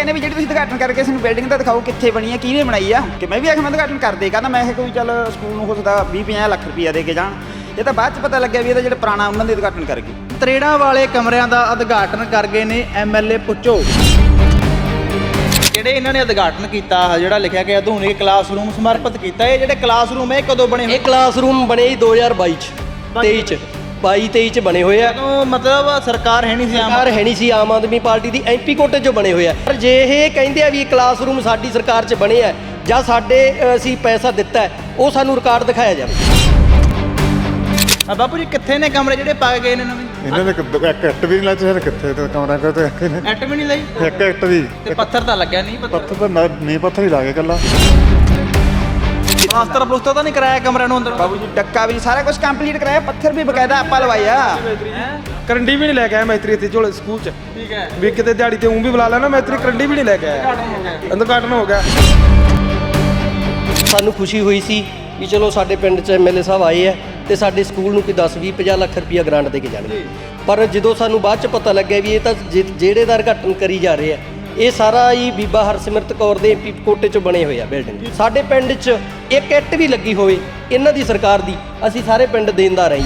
ਕਹਿੰਦੇ ਵੀ ਜਿਹੜੀ ਤੁਸੀਂ ਉਦਘਾਟਨ ਕਰਕੇ ਸਾਨੂੰ ਬਿਲਡਿੰਗ ਤਾਂ ਦਿਖਾਓ ਕਿੱਥੇ ਬਣੀ ਹੈ ਕਿਹਨੇ ਬਣਾਈ ਆ? ਕਿ ਮੈਂ ਵੀ ਆਖਿਆ ਮੈਂ ਉਦਘਾਟਨ ਕਰ ਦੇ ਕਹਿੰਦਾ ਮੈਂ ਇਹ ਕੋਈ ਚੱਲ ਸਕੂਲ ਨੂੰ ਹੋ ਸਕਦਾ 20 50 ਲੱਖ ਰੁਪਈਆ ਦੇ ਕੇ ਜਾਣ। ਇਹ ਤਾਂ ਬਾਅਦ ਚ ਪਤਾ ਲੱਗਿਆ ਵੀ ਇਹਦਾ ਜਿਹੜਾ ਪੁਰਾਣਾ ਉਹਨਾਂ ਦੇ ਉਦਘਾਟਨ ਕਰ ਗਏ। ਤਰੇੜਾਂ ਵਾਲੇ ਕਮਰਿਆਂ ਦਾ ਉਦਘਾਟਨ ਕਰ ਗਏ ਨੇ ਐਮਐਲਏ ਪੁੱਚੋ। ਜਿਹੜੇ ਇਹਨਾਂ ਨੇ ਉਦਘਾਟਨ ਕੀਤਾ ਜਿਹੜਾ ਲਿਖਿਆ ਗਿਆ ਆਧੁਨਿਕ ਕਲਾਸਰੂਮ ਸਮਰਪਿਤ ਕੀਤਾ ਇਹ ਜਿਹੜੇ ਕਲਾਸਰੂਮ ਇਹ ਕਦੋਂ ਬਣੇ ਹੋਏ? ਇਹ ਕਲਾਸਰੂਮ ਬਣੇ ਜੀ 2022 ਚ 23 ਚ। 22 23 ਚ ਬਣੇ ਹੋਏ ਆ। ਜਦੋਂ ਮਤਲਬ ਸਰਕਾਰ ਹੈ ਨਹੀਂ ਸੀ ਆਮ ਸਰਕਾਰ ਹੈ ਨਹੀਂ ਸੀ ਆਮ ਆਦਮੀ ਪਾਰਟੀ ਦੀ ਐਮਪੀ ਕੋਟੇ ਚੋਂ ਬਣੇ ਹੋਏ ਆ। ਪਰ ਜੇ ਇਹ ਕਹਿੰਦੇ ਆ ਵੀ ਇਹ ਕਲਾਸਰੂਮ ਸਾਡੀ ਸਰਕਾਰ ਚ ਬਣੇ ਆ ਜਾਂ ਸਾਡੇ ਅ, ਅਸੀਂ ਪੈਸਾ ਦਿੱਤਾ ਹੈ, ਉਹ ਸਾਨੂੰ ਰਿਕਾਰਡ ਦਿਖਾਇਆ ਜਾਵੇ। ਆ ਬਾਪੂ ਜੀ ਕਿੱਥੇ ਨੇ ਕਮਰੇ ਜਿਹੜੇ ਪਾਏ ਗਏ ਨੇ ਨਵੇਂ? ਇਹਨਾਂ ਨੇ ਇੱਕ ਇੱਕ ਇੱਟ ਵੀ ਨਹੀਂ ਲਾਈ ਤੇ ਕਿੱਥੇ ਤੇ ਕਮਰਾ ਕੋ ਤੇ ਐਟ ਵੀ ਨਹੀਂ ਲਈ? ਇੱਕ ਇੱਟ ਵੀ। ਤੇ ਪੱਥਰ ਤਾਂ ਲੱਗਿਆ ਨਹੀਂ ਪੱਥਰ ਪੱਥਰ? ਤਾਂ ਨਾ- ਨੀਂਹ ਪੱਥਰ ਹੀ ਲਾ ਕੇ ਕੱਲਾ ਪਲਾਸਟਰ ਪਲੂਸਟਰ ਤਾਂ ਨਹੀਂ ਕਰਾਇਆ ਕਮਰਿਆਂ ਨੂੰ ਅੰਦਰ? ਬਾਬੂ ਜੀ ਡੱਕਾ ਵੀ ਸਾਰਾ ਕੁਝ ਕੰਪਲੀਟ ਕਰਾਇਆ ਪੱਥਰ ਵੀ ਬਕਾਇਦਾ ਆਪਾਂ ਲਵਾਇਆ। ਕਰੰਡੀ ਵੀ ਨਹੀਂ ਲੈ ਕੇ ਆਇਆ ਮੈਤਰੀ ਇੱਥੇ ਝੋਲੇ ਸਕੂਲ ਚ। ਠੀਕ ਹੈ। ਵੀ ਕਿਤੇ ਦਿਹਾੜੀ ਤੇ ਉਂ ਵੀ ਬੁਲਾ ਲੈਣਾ ਮੈਤਰੀ ਕਰੰਡੀ ਵੀ ਨਹੀਂ ਲੈ ਕੇ ਆਇਆ। ਉਦਘਾਟਨ ਹੋ ਗਿਆ। ਸਾਨੂੰ ਖੁਸ਼ੀ ਹੋਈ ਸੀ ਵੀ ਚਲੋ ਸਾਡੇ ਪਿੰਡ ਚ ਐਮਐਲਏ ਸਾਹਿਬ ਆਏ ਆ ਤੇ ਸਾਡੇ ਸਕੂਲ ਨੂੰ ਕੋਈ 10 20 50 ਲੱਖ ਰੁਪਈਆ ਗ੍ਰਾਂਟ ਦੇ ਕੇ ਜਾਣਗੇ। ਪਰ ਜਦੋਂ ਸਾਨੂੰ ਬਾਅਦ ਚ ਪਤਾ ਲੱਗਿਆ ਵੀ ਇਹ ਤਾਂ ਜਿਹੜੇ ਦਾ ਉਦਘਾਟਨ ਕਰੀ ਜਾ ਰਹੇ ਆ ਇਹ ਸਾਰਾ ਹੀ ਬੀਬਾ ਹਰਸਿਮਰਤ ਕੌਰ ਦੇ ਐਮਪੀ ਕੋਟੇ ਚ ਬਣੇ ਹੋਏ ਆ ਬਿਲਡਿੰਗ ਸਾਡੇ ਪਿੰਡ ਚ ਇੱਕ ਇੱਟ ਵੀ ਲੱਗੀ ਹੋਵੇ ਇਹਨਾਂ ਦੀ ਸਰਕਾਰ ਦੀ ਅਸੀਂ ਸਾਰੇ ਪਿੰਡ ਦੇਣਦਾਰ ਆਂ ਜੀ।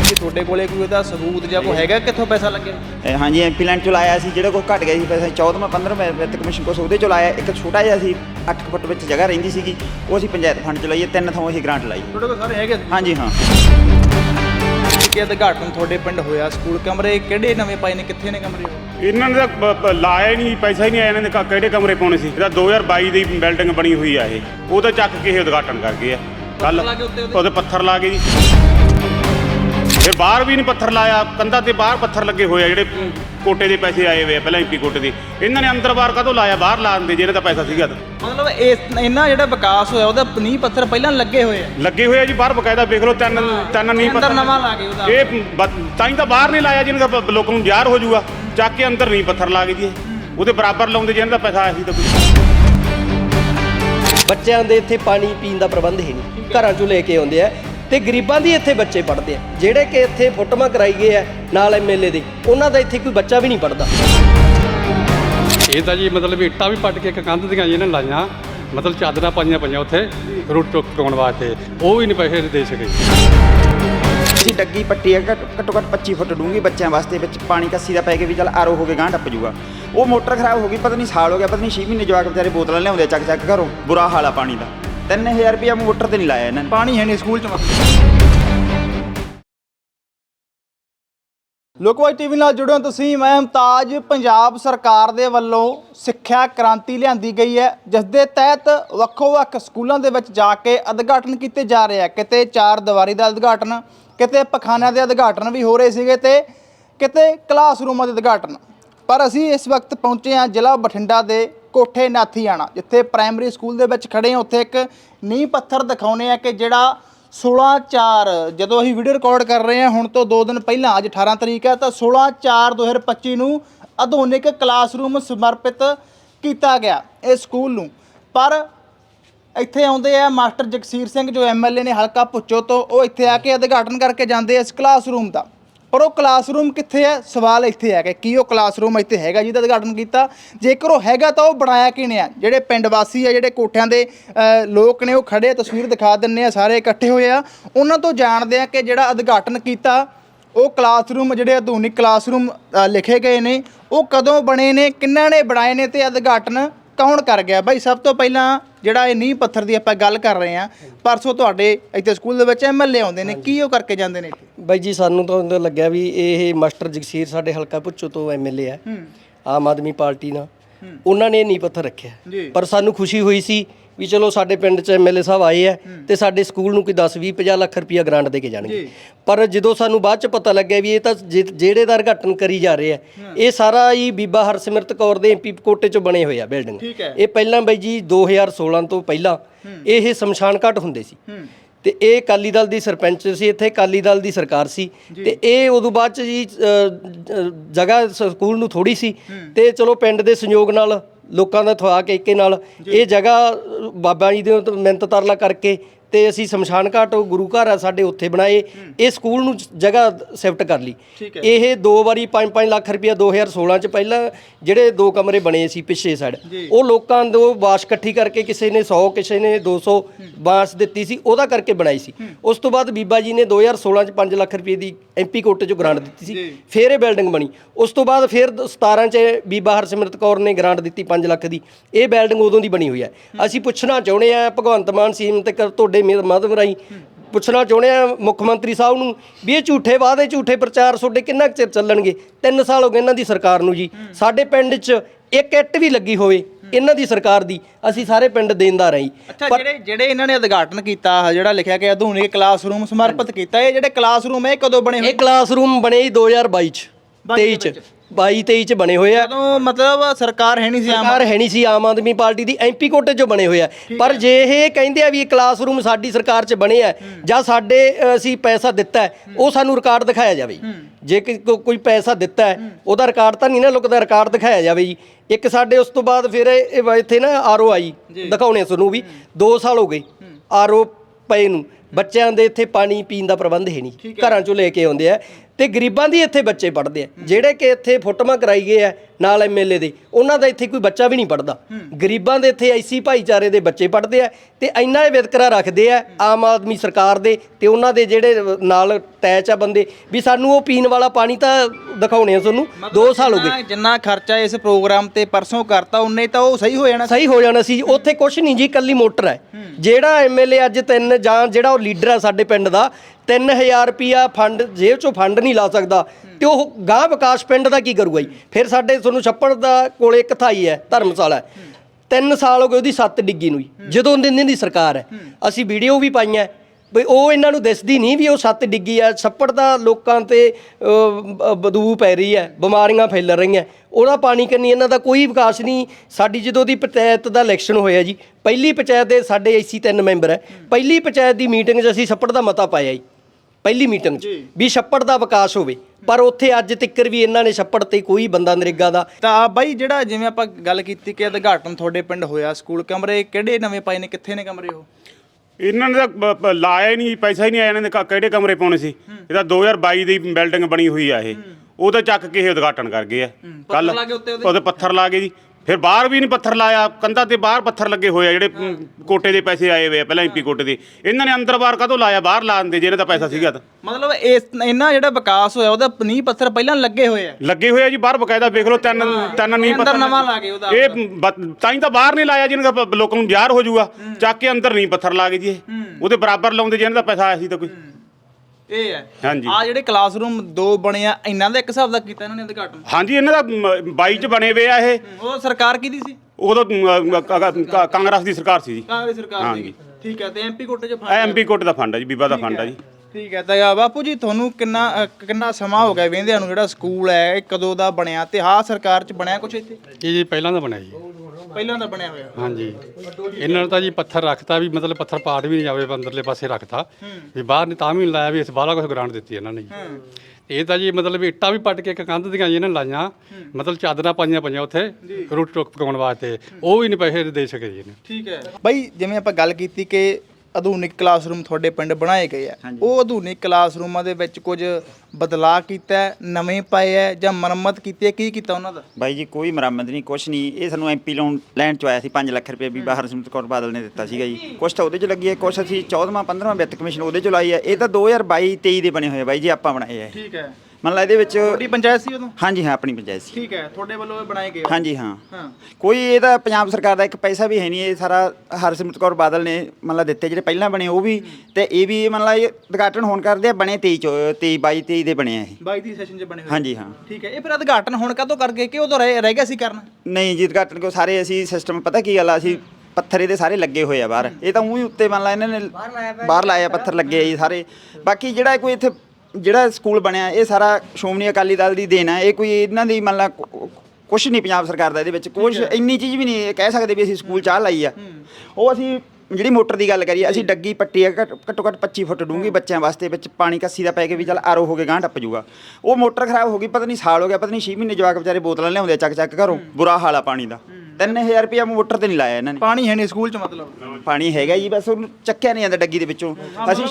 ਕਿ ਤੁਹਾਡੇ ਕੋਲੇ ਕੋਈ ਉਹਦਾ ਸਬੂਤ ਜਾਂ ਕੋਈ ਹੈਗਾ ਕਿੱਥੋਂ ਪੈਸਾ ਲੱਗਿਆ ਹਾਂਜੀ ਐਮਪੀ ਲੈਂਡ ਚੋਂ ਲਾਇਆ ਸੀ ਜਿਹੜਾ ਕੋਈ ਘਟ ਗਿਆ ਸੀ ਪੈਸੇ 14ਵਾਂ 15ਵਾਂ ਵਿੱਤ ਕਮਿਸ਼ਨ ਕੋਲ ਉਹਦੇ ਚੋਂ ਲਾਇਆ ਇੱਕ ਛੋਟਾ ਜਿਹਾ ਸੀ 8 ਫੁੱਟ ਵਿੱਚ ਜਗ੍ਹਾ ਰਹਿੰਦੀ ਸੀਗੀ ਉਹ ਅਸੀਂ ਪੰਚਾਇਤ ਫੰਡ ਚ ਲਾਈਏ ਤਿੰਨ ਥਾਂ ਅਸੀਂ ਗ੍ਰਾਂਟ ਲਾਈ। ਤੁਹਾਡੇ ਕੋਲ ਸਾਰੇ ਹੈਗੇ? ਹਾਂਜੀ ਹਾਂ। ਕਿ ਉਦਘਾਟਨ ਤੁਹਾਡੇ ਪਿੰਡ ਹੋਇਆ ਸਕੂਲ ਕਮਰੇ ਕਿਹੜੇ ਨਵੇਂ ਪਾਏ ਨੇ ਕਿੱਥੇ ਨੇ ਕਮਰੇ? ਇਹਨਾਂ ਨੇ ਤਾਂ ਲਾਇਆ ਹੀ ਨਹੀਂ ਪੈਸਾ ਹੀ ਨਹੀਂ ਆਇਆ ਇਹਨਾਂ ਨੇ ਕ- ਕਿਹੜੇ ਕਮਰੇ ਪਾਉਣੇ ਸੀ ਇਹਦਾ 2022 ਦੀ ਬਿਲਡਿੰਗ ਬਣੀ ਹੋਈ ਆ ਇਹ ਉਹ ਤਾਂ ਚੱਕ ਕੇ ਇਹ ਉਦਘਾਟਨ ਕਰ ਗਏ ਆ ਕੱਲ ਉਹਦੇ? ਉਹਦੇ ਪੱਥਰ ਲਾ ਕੇ ਜੀ ਫਿਰ ਬਾਹਰ ਵੀ ਨਹੀਂ ਪੱਥਰ ਲਾਇਆ ਕੰਧਾਂ ਤੇ ਬਾਹਰ ਪੱਥਰ ਲੱਗੇ ਹੋਏ ਆ ਜਿਹੜੇ ਕੋਟੇ ਦੇ ਪੈਸੇ ਆਏ ਹੋਏ ਆ ਪਹਿਲਾਂ ਐਮਪੀ ਕੋਟੇ ਦੇ। ਇਹਨਾਂ ਨੇ ਅੰਦਰ ਬਾਹਰ ਕਦੋਂ ਲਾਇਆ? ਬਾਹਰ ਲਾ ਦਿੰਦੇ ਜਿਹਨਾਂ ਦਾ ਪੈਸਾ ਸੀਗਾ ਤਾਂ। ਮਤਲਬ ਇਸ ਇਹਨਾਂ ਜਿਹੜਾ ਵਿਕਾਸ ਹੋਇਆ ਉਹਦਾ ਨੀਂਹ ਪੱਥਰ ਪਹਿਲਾਂ ਲੱਗੇ ਹੋਏ ਆ। ਲੱਗੇ ਹੋਏ ਆ ਜੀ ਬਾਹਰ ਬਕਾਇਦਾ ਵੇਖ ਲਓ ਤਿੰਨ ਤਿੰਨ ਨਹੀਂ ਅੰਦਰ ਨਵਾਂ ਲਾ ਕੇ ਉਹਦਾ। ਇਹ ਬ- ਤਾਂ ਹੀ ਤਾਂ ਬਾਹਰ ਨਹੀਂ ਲਾਇਆ ਜਿਹਨਾਂ ਦਾ ਲੋਕਾਂ ਨੂੰ ਜ਼ਾਹਰ ਹੋ ਜਾਊਗਾ। ਚੱਕ ਕੇ ਅੰਦਰ ਨਹੀਂ ਪੱਥਰ ਲਾ ਕੇ ਜੀ ਇਹ। ਉਹਦੇ ਬਰਾਬਰ ਲਾਉਂਦੇ ਜਿਹਨਾਂ ਦਾ ਪੈਸਾ ਆਇਆ ਸੀ ਤਾਂ ਕੋਈ। ਬੱਚਿਆਂ ਦੇ ਇੱਥੇ ਪਾਣੀ ਪੀਣ ਦਾ ਪ੍ਰਬੰਧ ਹੈ ਨਹੀਂ। ਘਰਾਂ ਚੋਂ ਲੈ ਕੇ ਆਉਂਦੇ ਆ। ਤੇ ਗਰੀਬਾਂ ਦੀ ਇੱਥੇ ਬੱਚੇ ਪੜ੍ਹਦੇ ਆ। ਜਿਹੜੇ ਕਿ ਇੱਥੇ ਫੋਟੋਆਂ ਕਰਾਈ ਗਏ ਆ ਨਾਲ ਐਮਐਲਏ ਦੇ ਉਹਨਾਂ ਦਾ ਇੱਥੇ ਕੋਈ ਬੱਚਾ ਵੀ ਨਹੀਂ ਪੜ੍ਹਦਾ। ਇਹ ਤਾਂ ਜੀ ਮਤਲਬ ਇੱਟਾਂ ਵੀ ਪੱਟ ਕੇ ਇੱਕ ਕੰਧ ਦੀਆਂ ਜਿਹਨਾਂ ਲਾਈਆਂ ਮਤਲਬ ਚਾਦਰਾਂ ਪਾਈਆਂ ਪਈਆਂ ਉੱਥੇ ਰੋਟੀ ਟੁੱਕ ਪਕਾਉਣ ਵਾਸਤੇ। ਉਹ ਵੀ ਨਹੀਂ ਪੈਸੇ ਦੇ ਸਕੇ। ਅਸੀਂ ਡੱਗੀ ਪੱਟੀ ਹੈ ਘੱਟ- ਘੱਟੋ ਘੱਟ 25 ਫੁੱਟ ਡੂੰਗੀ ਬੱਚਿਆਂ ਵਾਸਤੇ ਵਿੱਚ ਪਾਣੀ ਕੱਸੀ ਦਾ ਪੈ ਕੇ ਵੀ ਚੱਲ ਆਰੋ ਹੋ ਕੇ ਗਾਂ ਟੱਪ ਜੂਗਾ। ਉਹ ਮੋਟਰ ਖਰਾਬ ਹੋ ਗਈ ਪਤਾ ਨਹੀਂ ਸਾਲ ਹੋ ਗਿਆ ਪਤਾ ਨਹੀਂ 6 ਮਹੀਨੇ ਜਵਾਕ ਵਿਚਾਰੇ ਬੋਤਲਾਂ ਲਿਆਉਂਦੇ ਚੱਕ ਚੱਕ ਘਰੋਂ ਬੁਰਾ ਹਾਲ ਆ ਪਾਣੀ ਦਾ। 3000 ਰੁਪਇਆ ਮੋਟਰ ਤੇ ਨਹੀਂ ਲਾਇਆ ਇਹਨਾਂ ਨੇ। ਪਾਣੀ ਹੈ ਨਹੀਂ ਸਕੂਲ ਚ ਲੋਕਵਾਈ ਟੀਵੀ ਨਾਲ ਜੁੜੋ ਤੁਸੀਂ ਮੈਂ ਮੁਮਤਾਜ। ਪੰਜਾਬ ਸਰਕਾਰ ਦੇ ਵੱਲੋਂ ਸਿੱਖਿਆ ਕ੍ਰਾਂਤੀ ਲਿਆਂਦੀ ਗਈ ਹੈ ਜਿਸ ਦੇ ਤਹਿਤ ਵੱਖੋ-ਵੱਖ ਸਕੂਲਾਂ ਦੇ ਵਿੱਚ ਜਾ ਕੇ ਉਦਘਾਟਨ ਕੀਤੇ ਜਾ ਰਹੇ ਆ। ਕਿਤੇ ਚਾਰ ਦੀਵਾਰੀ ਦਾ ਉਦਘਾਟਨ ਕਿਤੇ ਪਖਾਨਿਆਂ ਦੇ ਉਦਘਾਟਨ ਵੀ ਹੋ ਰਹੇ ਸੀਗੇ ਤੇ ਕਿਤੇ ਕਲਾਸਰੂਮਾਂ ਦੇ ਉਦਘਾਟਨ। ਪਰ ਅਸੀਂ ਇਸ ਵਕਤ ਪਹੁੰਚੇ ਹਾਂ ਜ਼ਿਲ੍ਹਾ ਬਠਿੰਡਾ ਦੇ ਕੋਠੇ ਨਾਥੀਆਣਾ ਜਿੱਥੇ ਪ੍ਰਾਇਮਰੀ ਸਕੂਲ ਦੇ ਵਿੱਚ ਖੜੇ ਹਾਂ, ਉੱਥੇ ਇੱਕ ਨੀਂਹ ਪੱਥਰ ਦਿਖਾਉਨੇ ਆ ਕਿ ਜਿਹੜਾ 16/4 ਜਦੋਂ ਅਸੀਂ ਵੀਡੀਓ ਰਿਕਾਰਡ ਕਰ ਰਹੇ ਹਾਂ, ਹੁਣ ਤੋਂ 2 ਦਿਨ ਪਹਿਲਾਂ, ਅੱਜ 18 ਤਰੀਕ ਹੈ, ਤਾਂ 16/4/2025 ਨੂੰ ਆਧੁਨਿਕ ਕਲਾਸਰੂਮ ਸਮਰਪਿਤ ਕੀਤਾ ਗਿਆ ਇਹ ਸਕੂਲ ਨੂੰ। ਪਰ ਇੱਥੇ ਆਉਂਦੇ ਆ ਮਾਸਟਰ ਜਗਸੀਰ ਸਿੰਘ, ਜੋ ਐਮਐਲਏ ਨੇ ਹਲਕਾ ਪੁੱਚੋ ਤੋਂ, ਉਹ ਇੱਥੇ ਆ ਕੇ ਉਦਘਾਟਨ ਕਰਕੇ ਜਾਂਦੇ ਇਸ ਕਲਾਸਰੂਮ ਦਾ। ਪਰ ਉਹ ਕਲਾਸਰੂਮ ਕਿੱਥੇ ਹੈ? ਸਵਾਲ ਇੱਥੇ ਹੈ ਕਿ ਕੀ ਉਹ ਕਲਾਸਰੂਮ ਇੱਥੇ ਹੈਗਾ ਜਿਹਦਾ ਉਦਘਾਟਨ ਕੀਤਾ? ਜੇਕਰ ਉਹ ਹੈਗਾ ਤਾਂ ਉਹ ਬਣਾਇਆ ਕਿਨੇ ਆ? ਜਿਹੜੇ ਪਿੰਡ ਵਾਸੀ ਆ, ਜਿਹੜੇ ਕੋਠਿਆਂ ਦੇ ਲੋਕ ਨੇ, ਉਹ ਖੜੇ ਤਸਵੀਰ ਦਿਖਾ ਦਿੰਨੇ ਆ, ਸਾਰੇ ਇਕੱਠੇ ਹੋਏ ਆ। ਉਹਨਾਂ ਤੋਂ ਜਾਣਦੇ ਆ ਕਿ ਜਿਹੜਾ ਉਦਘਾਟਨ ਕੀਤਾ, ਉਹ ਕਲਾਸਰੂਮ ਜਿਹੜੇ ਆਧੁਨਿਕ ਕਲਾਸਰੂਮ ਲਿਖੇ ਗਏ ਨੇ, ਉਹ ਕਦੋਂ ਬਣੇ ਨੇ, ਕਿੰਨਾਂ ਨੇ ਬਣਾਏ ਨੇ ਤੇ ਉਦਘਾਟਨ ਕੌਣ ਕਰ ਗਿਆ? ਬਾਈ, ਸਭ ਤੋਂ ਪਹਿਲਾਂ ਜਿਹੜਾ ਇਹ ਨੀਂਹ ਪੱਥਰ ਦੀ ਆਪਾਂ ਗੱਲ ਕਰ ਰਹੇ ਆ ਪਰਸੋਂ ਤੁਹਾਡੇ ਇੱਥੇ ਸਕੂਲ ਦੇ ਵਿੱਚ ਐਮਐਲਏ ਆਉਂਦੇ ਨੇ ਕੀ ਉਹ ਕਰਕੇ ਜਾਂਦੇ ਨੇ ਇੱਥੇ? ਬਾਈ ਜੀ ਸਾਨੂੰ ਤਾਂ ਉਦੋਂ ਲੱਗਿਆ ਵੀ ਇਹ ਮਾਸਟਰ ਜਗਸੀਰ ਸਾਡੇ ਹਲਕਾ ਪੁੱਛੋ ਤੋਂ ਐਮਐਲਏ ਆ। ਆਮ ਆਦਮੀ ਪਾਰਟੀ ਨਾਲ। ਉਹਨਾਂ ਨੇ ਨੀ ਪੱਥਰ ਰੱਖਿਆ। ਪਰ ਸਾਨੂੰ ਖੁਸ਼ੀ ਹੋਈ ਸੀ ਵੀ ਚਲੋ ਸਾਡੇ ਪਿੰਡ ਚ ਐਮਐਲਏ ਸਾਹਿਬ ਆਏ ਆ ਤੇ ਸਾਡੇ ਸਕੂਲ ਨੂੰ ਕੋਈ 10 20 50 ਲੱਖ ਰੁਪਈਆ ਗ੍ਰਾਂਟ ਦੇ ਕੇ ਜਾਣਗੇ। ਪਰ ਜਦੋਂ ਸਾਨੂੰ ਬਾਅਦ ਚ ਪਤਾ ਲੱਗਿਆ ਵੀ ਇਹ ਤਾਂ ਜਿਹੜੇ ਦਾ ਉਦਘਾਟਨ ਕਰੀ ਜਾ ਰਹੇ ਆ ਇਹ ਸਾਰਾ ਹੀ ਬੀਬਾ ਹਰਸਿਮਰਤ ਕੌਰ ਦੇ ਐਮਪੀ ਕੋਟੇ ਚ ਬਣੇ ਹੋਏ ਆ ਬਿਲਡਿੰਗ। ਇਹ ਪਹਿਲਾਂ ਬਾਈ ਜੀ 2016 ਤੋਂ ਪਹਿਲਾਂ ਇਹ ਸ਼ਮਸ਼ਾਨ ਘਾਟ ਹੁੰਦੇ ਸੀ। ਤੇ ਇਹ ਅਕਾਲੀ ਦਲ ਦੀ ਸਰਪੰਚ ਸੀ ਇੱਥੇ ਅਕਾਲੀ ਦਲ ਦੀ ਸਰਕਾਰ ਸੀ। ਤੇ ਇਹ ਉਦੋਂ ਬਾਅਦ ਚ ਜੀ ਜਗ੍ਹਾ ਸਕੂਲ ਨੂੰ ਥੋੜੀ ਸੀ। ਤੇ ਚਲੋ ਪਿੰਡ ਦੇ ਸੰਯੋਗ ਨਾਲ ਲੋਕਾਂ ਦਾ ਥਵਾ ਕੇ ਇੱਕੇ ਨਾਲ। ਇਹ ਜਗ੍ਹਾ ਬਾਬਾ ਜੀ ਦੇ ਤੋਂ ਮਿਹਨਤ ਤਰਲਾ ਕਰਕੇ ਤੇ ਅਸੀਂ ਸ਼ਮਸ਼ਾਨ ਘਾਟ ਉਹ ਗੁਰੂ ਘਰ ਆ ਸਾਡੇ ਉੱਥੇ ਬਣਾਏ। ਇਹ ਸਕੂਲ ਨੂੰ ਜਗ੍ਹਾ ਸ਼ਿਫਟ ਕਰ ਲਈ। ਇਹ ਦੋ ਵਾਰੀ 5-5 ਲੱਖ ਰੁਪਇਆ 2016 ਚ ਪਹਿਲਾਂ ਜਿਹੜੇ ਦੋ ਕਮਰੇ ਬਣੇ ਸੀ ਪਿੱਛੇ ਸਾਈਡ। ਉਹ ਲੋਕਾਂ ਤੋਂ ਬਾਸ ਇਕੱਠੀ ਕਰਕੇ ਕਿਸੇ ਨੇ 100 ਕਿਸੇ ਨੇ 200 ਬਾਸ ਦਿੱਤੀ ਸੀ ਉਹਦਾ ਕਰਕੇ ਬਣਾਈ ਸੀ। ਉਸ ਤੋਂ ਬਾਅਦ ਬੀਬਾ ਜੀ ਨੇ 2016 ਚ 5 ਲੱਖ ਰੁਪਏ ਦੀ ਐਮਪੀ ਕੋਟੇ ਚੋਂ ਗ੍ਰਾਂਟ ਦਿੱਤੀ ਸੀ। ਫਿਰ ਇਹ ਬਿਲਡਿੰਗ ਬਣੀ। ਉਸ ਤੋਂ ਬਾਅਦ ਫਿਰ 17 ਚ ਬੀਬਾ ਹਰਸਿਮਰਤ ਕੌਰ ਨੇ ਗ੍ਰਾਂਟ ਦਿੱਤੀ 5 ਲੱਖ ਦੀ। ਇਹ ਬਿਲਡਿੰਗ ਉਦੋਂ ਦੀ ਬਣੀ ਹੋਈ ਹੈ। ਅਸੀਂ ਪੁੱਛਣਾ ਚਾਹੁੰਦੇ ਆ ਭਗਵੰਤ ਮਾਨ ਸੀਮ ਤੇ ਤੁਹਾਡੇ ਮੇ- ਮਾਧਵ ਰਾਹੀਂ ਪੁੱਛਣਾ ਚਾਹੁੰਦੇ ਆ ਮੁੱਖ ਮੰਤਰੀ ਸਾਹਿਬ ਨੂੰ ਵੀ ਇਹ ਝੂਠੇ ਵਾਅਦੇ ਝੂਠੇ ਪ੍ਰਚਾਰ ਤੁਹਾਡੇ ਕਿੰਨਾ ਕੁ ਚਿਰ ਚੱਲਣਗੇ? 3 ਸਾਲ ਹੋ ਗਏ ਇਹਨਾਂ ਦੀ ਸਰਕਾਰ ਨੂੰ ਜੀ। ਸਾਡੇ ਪਿੰਡ 'ਚ ਇੱਕ ਇੱਟ ਵੀ ਲੱਗੀ ਹੋਵੇ ਇਹਨਾਂ ਦੀ ਸਰਕਾਰ ਦੀ ਅਸੀਂ ਸਾਰੇ ਪਿੰਡ ਦੇਣਦਾਰ ਆਂ ਜੀ ਅੱਛਾ ਜਿਹੜੇ ਜਿਹੜੇ ਇਹਨਾਂ ਨੇ ਉਦਘਾਟਨ ਕੀਤਾ ਜਿਹੜਾ ਲਿਖਿਆ ਕਿ ਆਧੁਨਿਕ ਕਲਾਸਰੂਮ ਸਮਰਪਿਤ ਕੀਤਾ ਇਹ ਜਿਹੜੇ ਕਲਾਸਰੂਮ ਇਹ ਕਦੋਂ ਬਣੇ ਹੋਏ? ਇਹ ਕਲਾਸਰੂਮ ਬਣੇ ਜੀ 2022 ਚ 23 ਚ। 22 23 ਚ ਬਣੇ ਹੋਏ ਆ। ਜਦੋਂ ਮਤਲਬ ਸਰਕਾਰ ਹੈ ਨਹੀਂ ਸੀ ਆਮ ਸਰਕਾਰ ਹੈ ਨਹੀਂ ਸੀ ਆਮ ਆਦਮੀ ਪਾਰਟੀ ਦੀ ਐਮਪੀ ਕੋਟੇ 'ਚੋਂ ਬਣੇ ਹੋਏ ਆ। ਪਰ ਜੇ ਇਹ ਕਹਿੰਦੇ ਆ ਵੀ ਇਹ ਕਲਾਸਰੂਮ ਸਾਡੀ ਸਰਕਾਰ 'ਚ ਬਣੇ ਆ ਜਾਂ ਸਾਡੇ ਅ, ਅਸੀਂ ਪੈਸਾ ਦਿੱਤਾ ਹੈ, ਉਹ ਸਾਨੂੰ ਰਿਕਾਰਡ ਦਿਖਾਇਆ ਜਾਵੇ ਜੀ। ਜੇ ਕਿ ਕੋ- ਕੋਈ ਪੈਸਾ ਦਿੱਤਾ ਹੈ, ਉਹਦਾ ਰਿਕਾਰਡ ਤਾਂ ਨਹੀਂ ਨਾ ਲੁਕਦਾ ਰਿਕਾਰਡ ਦਿਖਾਇਆ ਜਾਵੇ ਜੀ। ਇੱਕ ਸਾਡੇ ਉਸ ਤੋਂ ਬਾਅਦ ਫਿਰ ਇਹ ਇਹ ਇੱਥੇ ਨਾ ਆਰਓ ਆਈ ਦਿਖਾਉਣੇ ਆ ਤੁਹਾਨੂੰ ਵੀ। 2 ਸਾਲ ਹੋ ਗਏ ਆਰਓ ਪਏ ਨੂੰ। ਬੱਚਿਆਂ ਦੇ ਇੱਥੇ ਪਾਣੀ ਪੀਣ ਦਾ ਪ੍ਰਬੰਧ ਹੈ ਨਹੀਂ। ਘਰਾਂ ਚੋਂ ਲੈ ਕੇ ਆਉਂਦੇ ਆ। ਤੇ ਗਰੀਬਾਂ ਦੀ ਇੱਥੇ ਬੱਚੇ ਪੜ੍ਹਦੇ ਆ। ਜਿਹੜੇ ਕਿ ਇੱਥੇ ਫੋਟੋਆਂ ਕਰਾਈ ਗਏ ਆ ਨਾਲ ਐਮਐਲਏ ਦੇ ਉਹਨਾਂ ਦਾ ਇੱਥੇ ਕੋਈ ਬੱਚਾ ਵੀ ਨਹੀਂ ਪੜ੍ਹਦਾ। ਗਰੀਬਾਂ ਦੇ ਇੱਥੇ ਐਸੀ ਭਾਈਚਾਰੇ ਦੇ ਬੱਚੇ ਪੜ੍ਹਦੇ ਆ ਤੇ ਇੰਨਾ ਇਹ ਵਿਤਕਰਾ ਰੱਖਦੇ ਆ ਆਮ ਆਦਮੀ ਸਰਕਾਰ ਦੇ ਤੇ ਉਹਨਾਂ ਦੇ ਜਿਹੜੇ ਨਾਲ ਅਟੈਚ ਆ ਬੰਦੇ ਵੀ ਸਾਨੂੰ ਉਹ ਪੀਣ ਵਾਲਾ ਪਾਣੀ ਤਾਂ ਦਿਖਾਉਣੇ ਆ ਤੁਹਾਨੂੰ 2 ਸਾਲ ਹੋ ਗਏ। ਜਿੰਨਾ- ਖਰਚਾ ਇਸ ਪ੍ਰੋਗਰਾਮ ਤੇ ਪਰਸੋਂ ਕਰਤਾ ਉਨੇ ਤਾਂ ਉਹ ਸਹੀ ਹੋ ਜਾਣਾ ਸਹੀ ਹੋ ਜਾਣਾ ਸੀ। ਉੱਥੇ ਕੁਝ ਨਹੀਂ ਜੀ ਕੱਲੀ ਮੋਟਰ ਹੈ। ਜਿਹੜਾ ਐਮਐਲਏ ਅੱਜ ਤਿੰਨ ਜਾਂ ਜਿਹੜਾ ਉਹ ਲੀਡਰ ਹੈ ਸਾਡੇ ਪਿੰਡ ਦਾ 3000 ਰੁਪਿਆ ਫੰਡ ਜੇਬ ਚੋਂ ਫੰਡ ਨਹੀਂ ਲਾ ਸਕਦਾ ਤੇ ਉਹ ਗਾਂ ਵਿਕਾਸ ਪਿੰਡ ਦਾ ਕੀ ਕਰੂਗਾ ਜੀ? ਫਿਰ ਸਾਡੇ ਤੁਹਾਨੂੰ ਛੱਪੜ ਦਾ ਕੋਲੇ ਇੱਕ ਥਾਈ ਹੈ ਧਰਮਸ਼ਾਲਾ ਹੈ। ਤਿੰਨ ਸਾਲ ਹੋ ਗਏ ਉਹਦੀ ਸੱਤ ਡਿੱਗੀ ਨੂੰ ਜੀ। ਜਦੋਂ ਦਿਨ ਦੀ ਸਰਕਾਰ ਹੈ। ਅਸੀਂ ਵੀਡੀਓ ਵੀ ਪਾਈਆਂ। ਵੀ ਉਹ ਇਹਨਾਂ ਨੂੰ ਦਿਸਦੀ ਨਹੀਂ ਵੀ ਉਹ ਸੱਤ ਡਿੱਗੀ ਆ ਛੱਪੜ ਦਾ ਲੋਕਾਂ ਤੇ ਅਹ, ਬ- ਬਦਬੂ ਪੈ ਰਹੀ ਹੈ। ਬਿਮਾਰੀਆਂ ਫੈਲ ਰਹੀਆਂ। ਉਹਦਾ ਪਾਣੀ ਕੰਨੀ ਇਹਨਾਂ ਦਾ ਕੋਈ ਵਿਕਾਸ ਨਹੀਂ। ਸਾਡੀ ਜਦੋਂ ਦੀ ਪੰਚਾਇਤ ਦਾ ਇਲੈਕਸ਼ਨ ਹੋਇਆ ਜੀ ਪਹਿਲੀ ਪੰਚਾਇਤ ਦੇ ਸਾਡੇ ਐਸੀ ਤਿੰਨ ਮੈਂਬਰ ਹੈ। ਪਹਿਲੀ ਪੰਚਾਇਤ ਦੀ ਮੀਟਿੰਗ 'ਚ ਅਸੀਂ ਛੱਪੜ ਦਾ ਮਤਾ ਪਾਇਆ ਜੀ। ਪਹਿਲੀ ਮੀਟਿੰਗ 'ਚ ਵੀ ਛੱਪੜ ਦਾ ਵਿਕਾਸ ਹੋਵੇ। ਪਰ ਉੱਥੇ ਅੱਜ ਤੱਕਰ ਵੀ ਇਹਨਾਂ ਨੇ ਛੱਪੜ ਤੇ ਕੋਈ ਬੰਦਾ ਨਰੇਗਾ ਦਾ। ਤਾਂ ਬਾਈ ਜਿਹੜਾ ਜਿਵੇਂ ਆਪਾਂ ਗੱਲ ਕੀਤੀ ਕਿ ਉਦਘਾਟਨ ਤੁਹਾਡੇ ਪਿੰਡ ਹੋਇਆ ਸਕੂਲ ਕਮਰੇ ਕਿਹੜੇ ਨਵੇਂ ਪਾਏ ਨੇ ਕਿੱਥੇ ਨੇ ਕਮਰੇ ਉਹ? ਇਹਨਾਂ ਨੇ ਤਾਂ ਬ- ਬ- ਲਾਇਆ ਹੀ ਨਹੀਂ ਪੈਸਾ ਹੀ ਨਹੀਂ ਆਇਆ ਇਹਨਾਂ ਨੇ ਕ- ਕਿਹੜੇ ਕਮਰੇ ਪਾਉਣੇ ਸੀ? ਇਹ ਤਾਂ 2022 ਦੀ ਬਿਲਡਿੰਗ ਬਣੀ ਹੋਈ ਆ ਇਹ। ਉਹਦਾ ਚੱਕ ਕੇ ਇਹ ਉਦਘਾਟਨ ਕਰ ਗਏ ਆ। ਕੱਲ ਲਾ ਕੇ ਉੱਤੇ ਉਹਦੇ? ਉਹਦੇ ਪੱਥਰ ਲਾ ਗਏ ਜੀ। ਫਿਰ ਬਾਹਰ ਵੀ ਨਹੀਂ ਪੱਥਰ ਲਾਇਆ ਕੰਧਾਂ ਤੇ ਬਾਹਰ ਪੱਥਰ ਲੱਗੇ ਹੋਏ ਆ ਜਿਹੜੇ ਕੋਟੇ ਦੇ ਪੈਸੇ ਆਏ ਹੋਏ ਆ ਪਹਿਲਾਂ ਐਮਪੀ ਕੋਟੇ ਦੇ। ਇਹਨਾਂ ਨੇ ਅੰਦਰ ਬਾਹਰ ਕਦੋਂ ਲਾਇਆ? ਬਾਹਰ ਲਾਉਣ ਦੇ ਜਿਹਨਾਂ ਦਾ ਪੈਸਾ ਸੀਗਾ ਤਾਂ। ਮਤਲਬ ਇਸ ਇਹਨਾਂ ਜਿਹੜਾ ਵਿਕਾਸ ਹੋਇਆ ਉਹਦਾ ਨੀਂਹ ਪੱਥਰ ਪਹਿਲਾਂ ਲੱਗੇ ਹੋਏ ਆ। ਲੱਗੇ ਹੋਏ ਆ ਜੀ ਬਾਹਰ ਬਕਾਇਦਾ ਵੇਖ ਲਓ ਤਿੰਨ ਤਿੰਨ ਨਹੀਂ ਅੰਦਰ ਨਵਾਂ ਲਾ ਕੇ ਉਹਦਾ ਇਹ ਤਾਂ ਹੀ ਤਾਂ ਬਾਹਰ ਨਹੀਂ ਲਾਇਆ ਜਿਹਨਾਂ ਦਾ ਪ- ਲੋਕਾਂ ਨੂੰ ਜ਼ਾਹਰ ਹੋ ਜਾਊਗਾ ਚੱਕ ਕੇ ਅੰਦਰ ਨਹੀਂ ਪੱਥਰ ਲਾ ਗਏ ਜੀ ਇਹ। ਉਹਦੇ ਬਰਾਬਰ ਲਾਉਂਦੇ ਜਿਹਨਾਂ ਦਾ ਪੈਸਾ ਆਇਆ ਸੀ ਤਾਂ ਕੋਈ। ਇਹ ਹੈ। ਹਾਂਜੀ। ਆ ਜਿਹੜੇ ਕਲਾਸਰੂਮ ਦੋ ਬਣੇ ਆ ਇਹਨਾਂ ਦਾ ਇੱਕ ਹਿਸਾਬ ਦਾ ਕੀਤਾ ਇਹਨਾਂ ਨੇ ਉਦਘਾਟਨ? ਹਾਂਜੀ ਇਹਨਾਂ ਦਾ 22 ਚ ਬਣੇ ਹੋਏ ਆ ਇਹ। ਉਹ ਸਰਕਾਰ ਕਿਹਦੀ ਸੀ? ਉਦੋਂ ਅਮ, ਕ- ਕ- ਕ- ਕਾਂਗਰਸ ਦੀ ਸਰਕਾਰ ਸੀ ਜੀ। ਕਾਂਗਰਸ ਸਰਕਾਰ ਹਾਂਜੀ। ਦੀ ਠੀਕ ਹੈ ਤੇ ਐਮਪੀ ਕੋਟੇ ਚ ਫੰਡ ਐਮਪੀ ਕੋਟ ਦਾ ਫੰਡ ਹੈ ਜੀ ਬੀਬਾ ਦਾ ਫੰਡ ਹੈ। ਜੀ। ਠੀਕ ਹੈ ਤਾਂ ਬਾਪੂ ਜੀ ਤੁਹਾਨੂੰ ਕਿੰਨਾ ਅ, ਕਿੰਨਾ ਸਮਾਂ ਹੋ ਗਿਆ ਵੇਂਦਿਆਂ ਨੂੰ ਜਿਹੜਾ ਸਕੂਲ ਹੈ ਇਹ ਕਦੋਂ ਦਾ ਬਣਿਆ? ਤੇ ਹਾਂ ਸਰਕਾਰ ਚ ਬਣਿਆ ਕੁਛ ਇੱਥੇ? ਇਹ ਜੀ ਪਹਿਲਾਂ ਦਾ ਬਣਿਆ ਜੀ। ਪਹਿਲਾਂ ਦਾ ਬਣਿਆ ਹੋਇਆ। ਹਾਂਜੀ। ਇਹਨਾਂ ਨੇ ਤਾਂ ਜੀ ਪੱਥਰ ਰੱਖਤਾ ਵੀ ਮਤਲਬ ਪੱਥਰ ਪਾੜ ਵੀ ਨਹੀਂ ਜਾਵੇ ਅੰਦਰਲੇ ਪਾਸੇ ਰੱਖਤਾ। ਵੀ ਬਾਹਰ ਨੇ ਤਾਂ ਵੀ ਨਹੀਂ ਲਾਇਆ ਵੀ ਇਸ ਬਾਹਲਾ ਕੁਝ ਗ੍ਰਾਂਟ ਦਿੱਤੀ ਇਹਨਾਂ ਨੇ ਜੀ। ਇਹ ਤਾਂ ਜੀ ਮਤਲਬ ਵੀ ਇੱਟਾਂ ਵੀ ਪੱਟ ਕੇ ਇੱਕ ਕੰਧ ਦੀਆਂ ਜੀ ਇਹਨਾਂ ਨੇ ਲਾਈਆਂ। ਮਤਲਬ ਚਾਦਰਾਂ ਪਾਈਆਂ ਪਈਆਂ ਉੱਥੇ ਰੋਟੀ ਟੋਕ ਪਕਾਉਣ ਵਾਸਤੇ। ਉਹ ਵੀ ਨਹੀਂ ਪੈਸੇ ਦੇ ਸਕੇ ਜੀ ਇਹਨੇ। ਠੀਕ ਹੈ। ਬਾਈ ਜਿਵੇਂ ਆਪਾਂ ਗੱਲ ਕੀਤੀ ਕਿ ਆਧੁਨਿਕ ਕਲਾਸਰੂਮ ਤੁਹਾਡੇ ਪਿੰਡ ਬਣਾਏ ਗਏ ਆ। ਉਹ ਆਧੁਨਿਕ ਕਲਾਸਰੂਮਾਂ ਦੇ ਵਿੱਚ ਕੁਝ ਬਦਲਾਅ ਕੀਤਾ ਹੈ, ਨਵੇਂ ਪਾਏ ਹੈ ਜਾਂ ਮੁਰੰਮਤ ਕੀਤੀ ਹੈ? ਕੀ ਕੀਤਾ ਉਹਨਾਂ ਦਾ? ਬਾਈ ਜੀ ਕੋਈ ਮੁਰੰਮਤ ਨਹੀਂ ਕੁਛ ਨਹੀਂ। ਇਹ ਸਾਨੂੰ ਐਮਪੀ ਲੋਨ ਲੈਣ ਚ ਆਇਆ ਸੀ 5 ਲੱਖ ਰੁਪਏ ਵੀ ਬਾਹਰ ਸਿਮਰਤ ਕੌਰ ਬਾਦਲ ਨੇ ਦਿੱਤਾ ਸੀਗਾ ਜੀ। ਕੁਛ ਤਾਂ ਉਹਦੇ ਚ ਲੱਗੀ ਹੈ ਕੁਛ ਅਸੀਂ 14ਵਾਂ 15ਵਾਂ ਵਿੱਤ ਕਮਿਸ਼ਨ ਉਹਦੇ ਚ ਲਾਈ ਹੈ। ਇਹ ਤਾਂ 2022 23 ਦੇ ਬਣੇ ਹੋਏ ਆ ਬਾਈ ਜੀ ਆਪਾਂ ਬਣਾਏ ਆ ਇਹ। ਠੀਕ ਹੈ। ਮੰਨ ਲਾ ਇਹਦੇ ਵਿੱਚ ਤੁਹਾਡੀ ਪੰਚਾਇਤ ਸੀ ਉਦੋਂ? ਹਾਂਜੀ ਹਾਂ ਆਪਣੀ ਪੰਚਾਇਤ ਸੀ। ਠੀਕ ਹੈ ਤੁਹਾਡੇ ਵੱਲੋਂ ਇਹ ਬਣਾਏ ਗਏ ਆ। ਹਾਂਜੀ ਹਾਂ। ਹਾਂ। ਕੋਈ ਇਹਦਾ ਪੰਜਾਬ ਸਰਕਾਰ ਦਾ ਇੱਕ ਪੈਸਾ ਵੀ ਹੈ ਨਹੀਂ ਇਹ ਸਾਰਾ ਹਰਸਿਮਰਤ ਕੌਰ ਬਾਦਲ ਨੇ ਮੰਨ ਲਾ ਦਿੱਤੇ ਜਿਹੜੇ ਪਹਿਲਾਂ ਬਣੇ ਉਹ ਵੀ ਤੇ ਇਹ ਵੀ ਮੰਨ ਲਾ ਇਹ ਉਦਘਾਟਨ ਹੋਣ ਕਰਦੇ ਆ ਬਣੇ 23 ਚ 23 22 23 ਦੇ ਬਣੇ ਆ ਇਹ। 22 ਦੀ ਸੈਸ਼ਨ 'ਚ ਬਣੇ ਹੋਏ। ਹਾਂਜੀ ਹਾਂ। ਠੀਕ ਹੈ ਇਹ ਫਿਰ ਉਦਘਾਟਨ ਹੁਣ ਕਦੋਂ ਕਰਕੇ ਕਿ ਉਦੋਂ ਰਹਿ ਰਹਿ ਗਿਆ ਸੀ ਕਰਨਾ? ਨਹੀਂ ਜੀ ਉਦਘਾਟਨ ਕੋ ਸਾਰੇ ਅਸੀਂ ਸਿਸਟਮ ਪਤਾ ਕੀ ਗੱਲ ਆ ਅਸੀਂ ਪੱਥਰ ਇਹਦੇ ਸਾਰੇ ਲੱਗੇ ਹੋਏ ਆ ਬਾਹਰ। ਇਹ ਤਾਂ ਉਹੀ ਉੱਤੇ ਮੰਨ ਲਾ ਇਹਨਾਂ ਨੇ ਬਾਹਰ ਲਾਇਆ ਪੱਥਰ ਲੱਗੇ ਆ ਜੀ ਸਾਰੇ। ਬਾਕੀ ਜਿਹੜਾ ਕੋਈ ਇੱਥੇ ਜਿਹੜਾ ਸਕੂਲ ਬਣਿਆ ਇਹ ਸਾਰਾ ਸ਼੍ਰੋਮਣੀ ਅਕਾਲੀ ਦਲ ਦੀ ਦੇਣ ਹੈ। ਇਹ ਕੋਈ ਇਹਨਾਂ ਦੀ ਮੰਨ ਲਾ ਕੁਝ ਨਹੀਂ ਪੰਜਾਬ ਸਰਕਾਰ ਦਾ ਇਹਦੇ ਵਿੱਚ। ਕੁਝ ਇੰਨੀ ਚੀਜ਼ ਵੀ ਨਹੀਂ ਕਹਿ ਸਕਦੇ ਵੀ ਅਸੀਂ ਸਕੂਲ ਚਾਹ ਲਾਈ ਆ। ਉਹ ਅਸੀਂ ਜਿਹੜੀ ਮੋਟਰ ਦੀ ਗੱਲ ਕਰੀਏ ਅਸੀਂ ਡੱਗੀ ਪੱਟੀ ਆ ਘੱਟ- ਘੱਟੋ ਘੱਟ 25 ਫੁੱਟ ਡੂੰਗੀ ਬੱਚਿਆਂ ਵਾਸਤੇ ਵਿੱਚ ਪਾਣੀ ਕੱਸੀ ਦਾ ਪੈ ਕੇ ਵੀ ਚੱਲ ਆਰੋ ਹੋ ਕੇ ਗਾਂ ਟੱਪ ਜੂਗਾ। ਉਹ ਮੋਟਰ ਖਰਾਬ ਹੋ ਗਈ ਪਤਾ ਨਹੀਂ ਸਾਲ ਹੋ ਗਿਆ ਪਤਾ ਨਹੀਂ 6 ਮਹੀਨੇ ਜਵਾਕ ਵਿਚਾਰੇ ਬੋਤਲਾਂ ਲਿਆਉਂਦੇ ਚੱਕ ਚੱਕ ਘਰੋਂ ਬੁਰਾ ਹਾਲ ਆ ਪਾਣੀ ਦਾ। 3000 ਰੁਪਇਆ ਮੋਟਰ ਤੇ ਨਹੀਂ ਲਾਇਆ ਇਹਨਾਂ ਨੇ। ਪਾਣੀ ਹੈ ਨਹੀਂ ਸਕੂਲ 'ਚ ਮਤਲਬ? ਪਾਣੀ ਹੈਗਾ ਜੀ ਬਸ ਉਹਨੂੰ ਚੱਕਿਆ ਨਹੀਂ ਜਾਂਦਾ ਡੱਗੀ ਦੇ ਵਿੱਚੋਂ। ਅਸੀਂ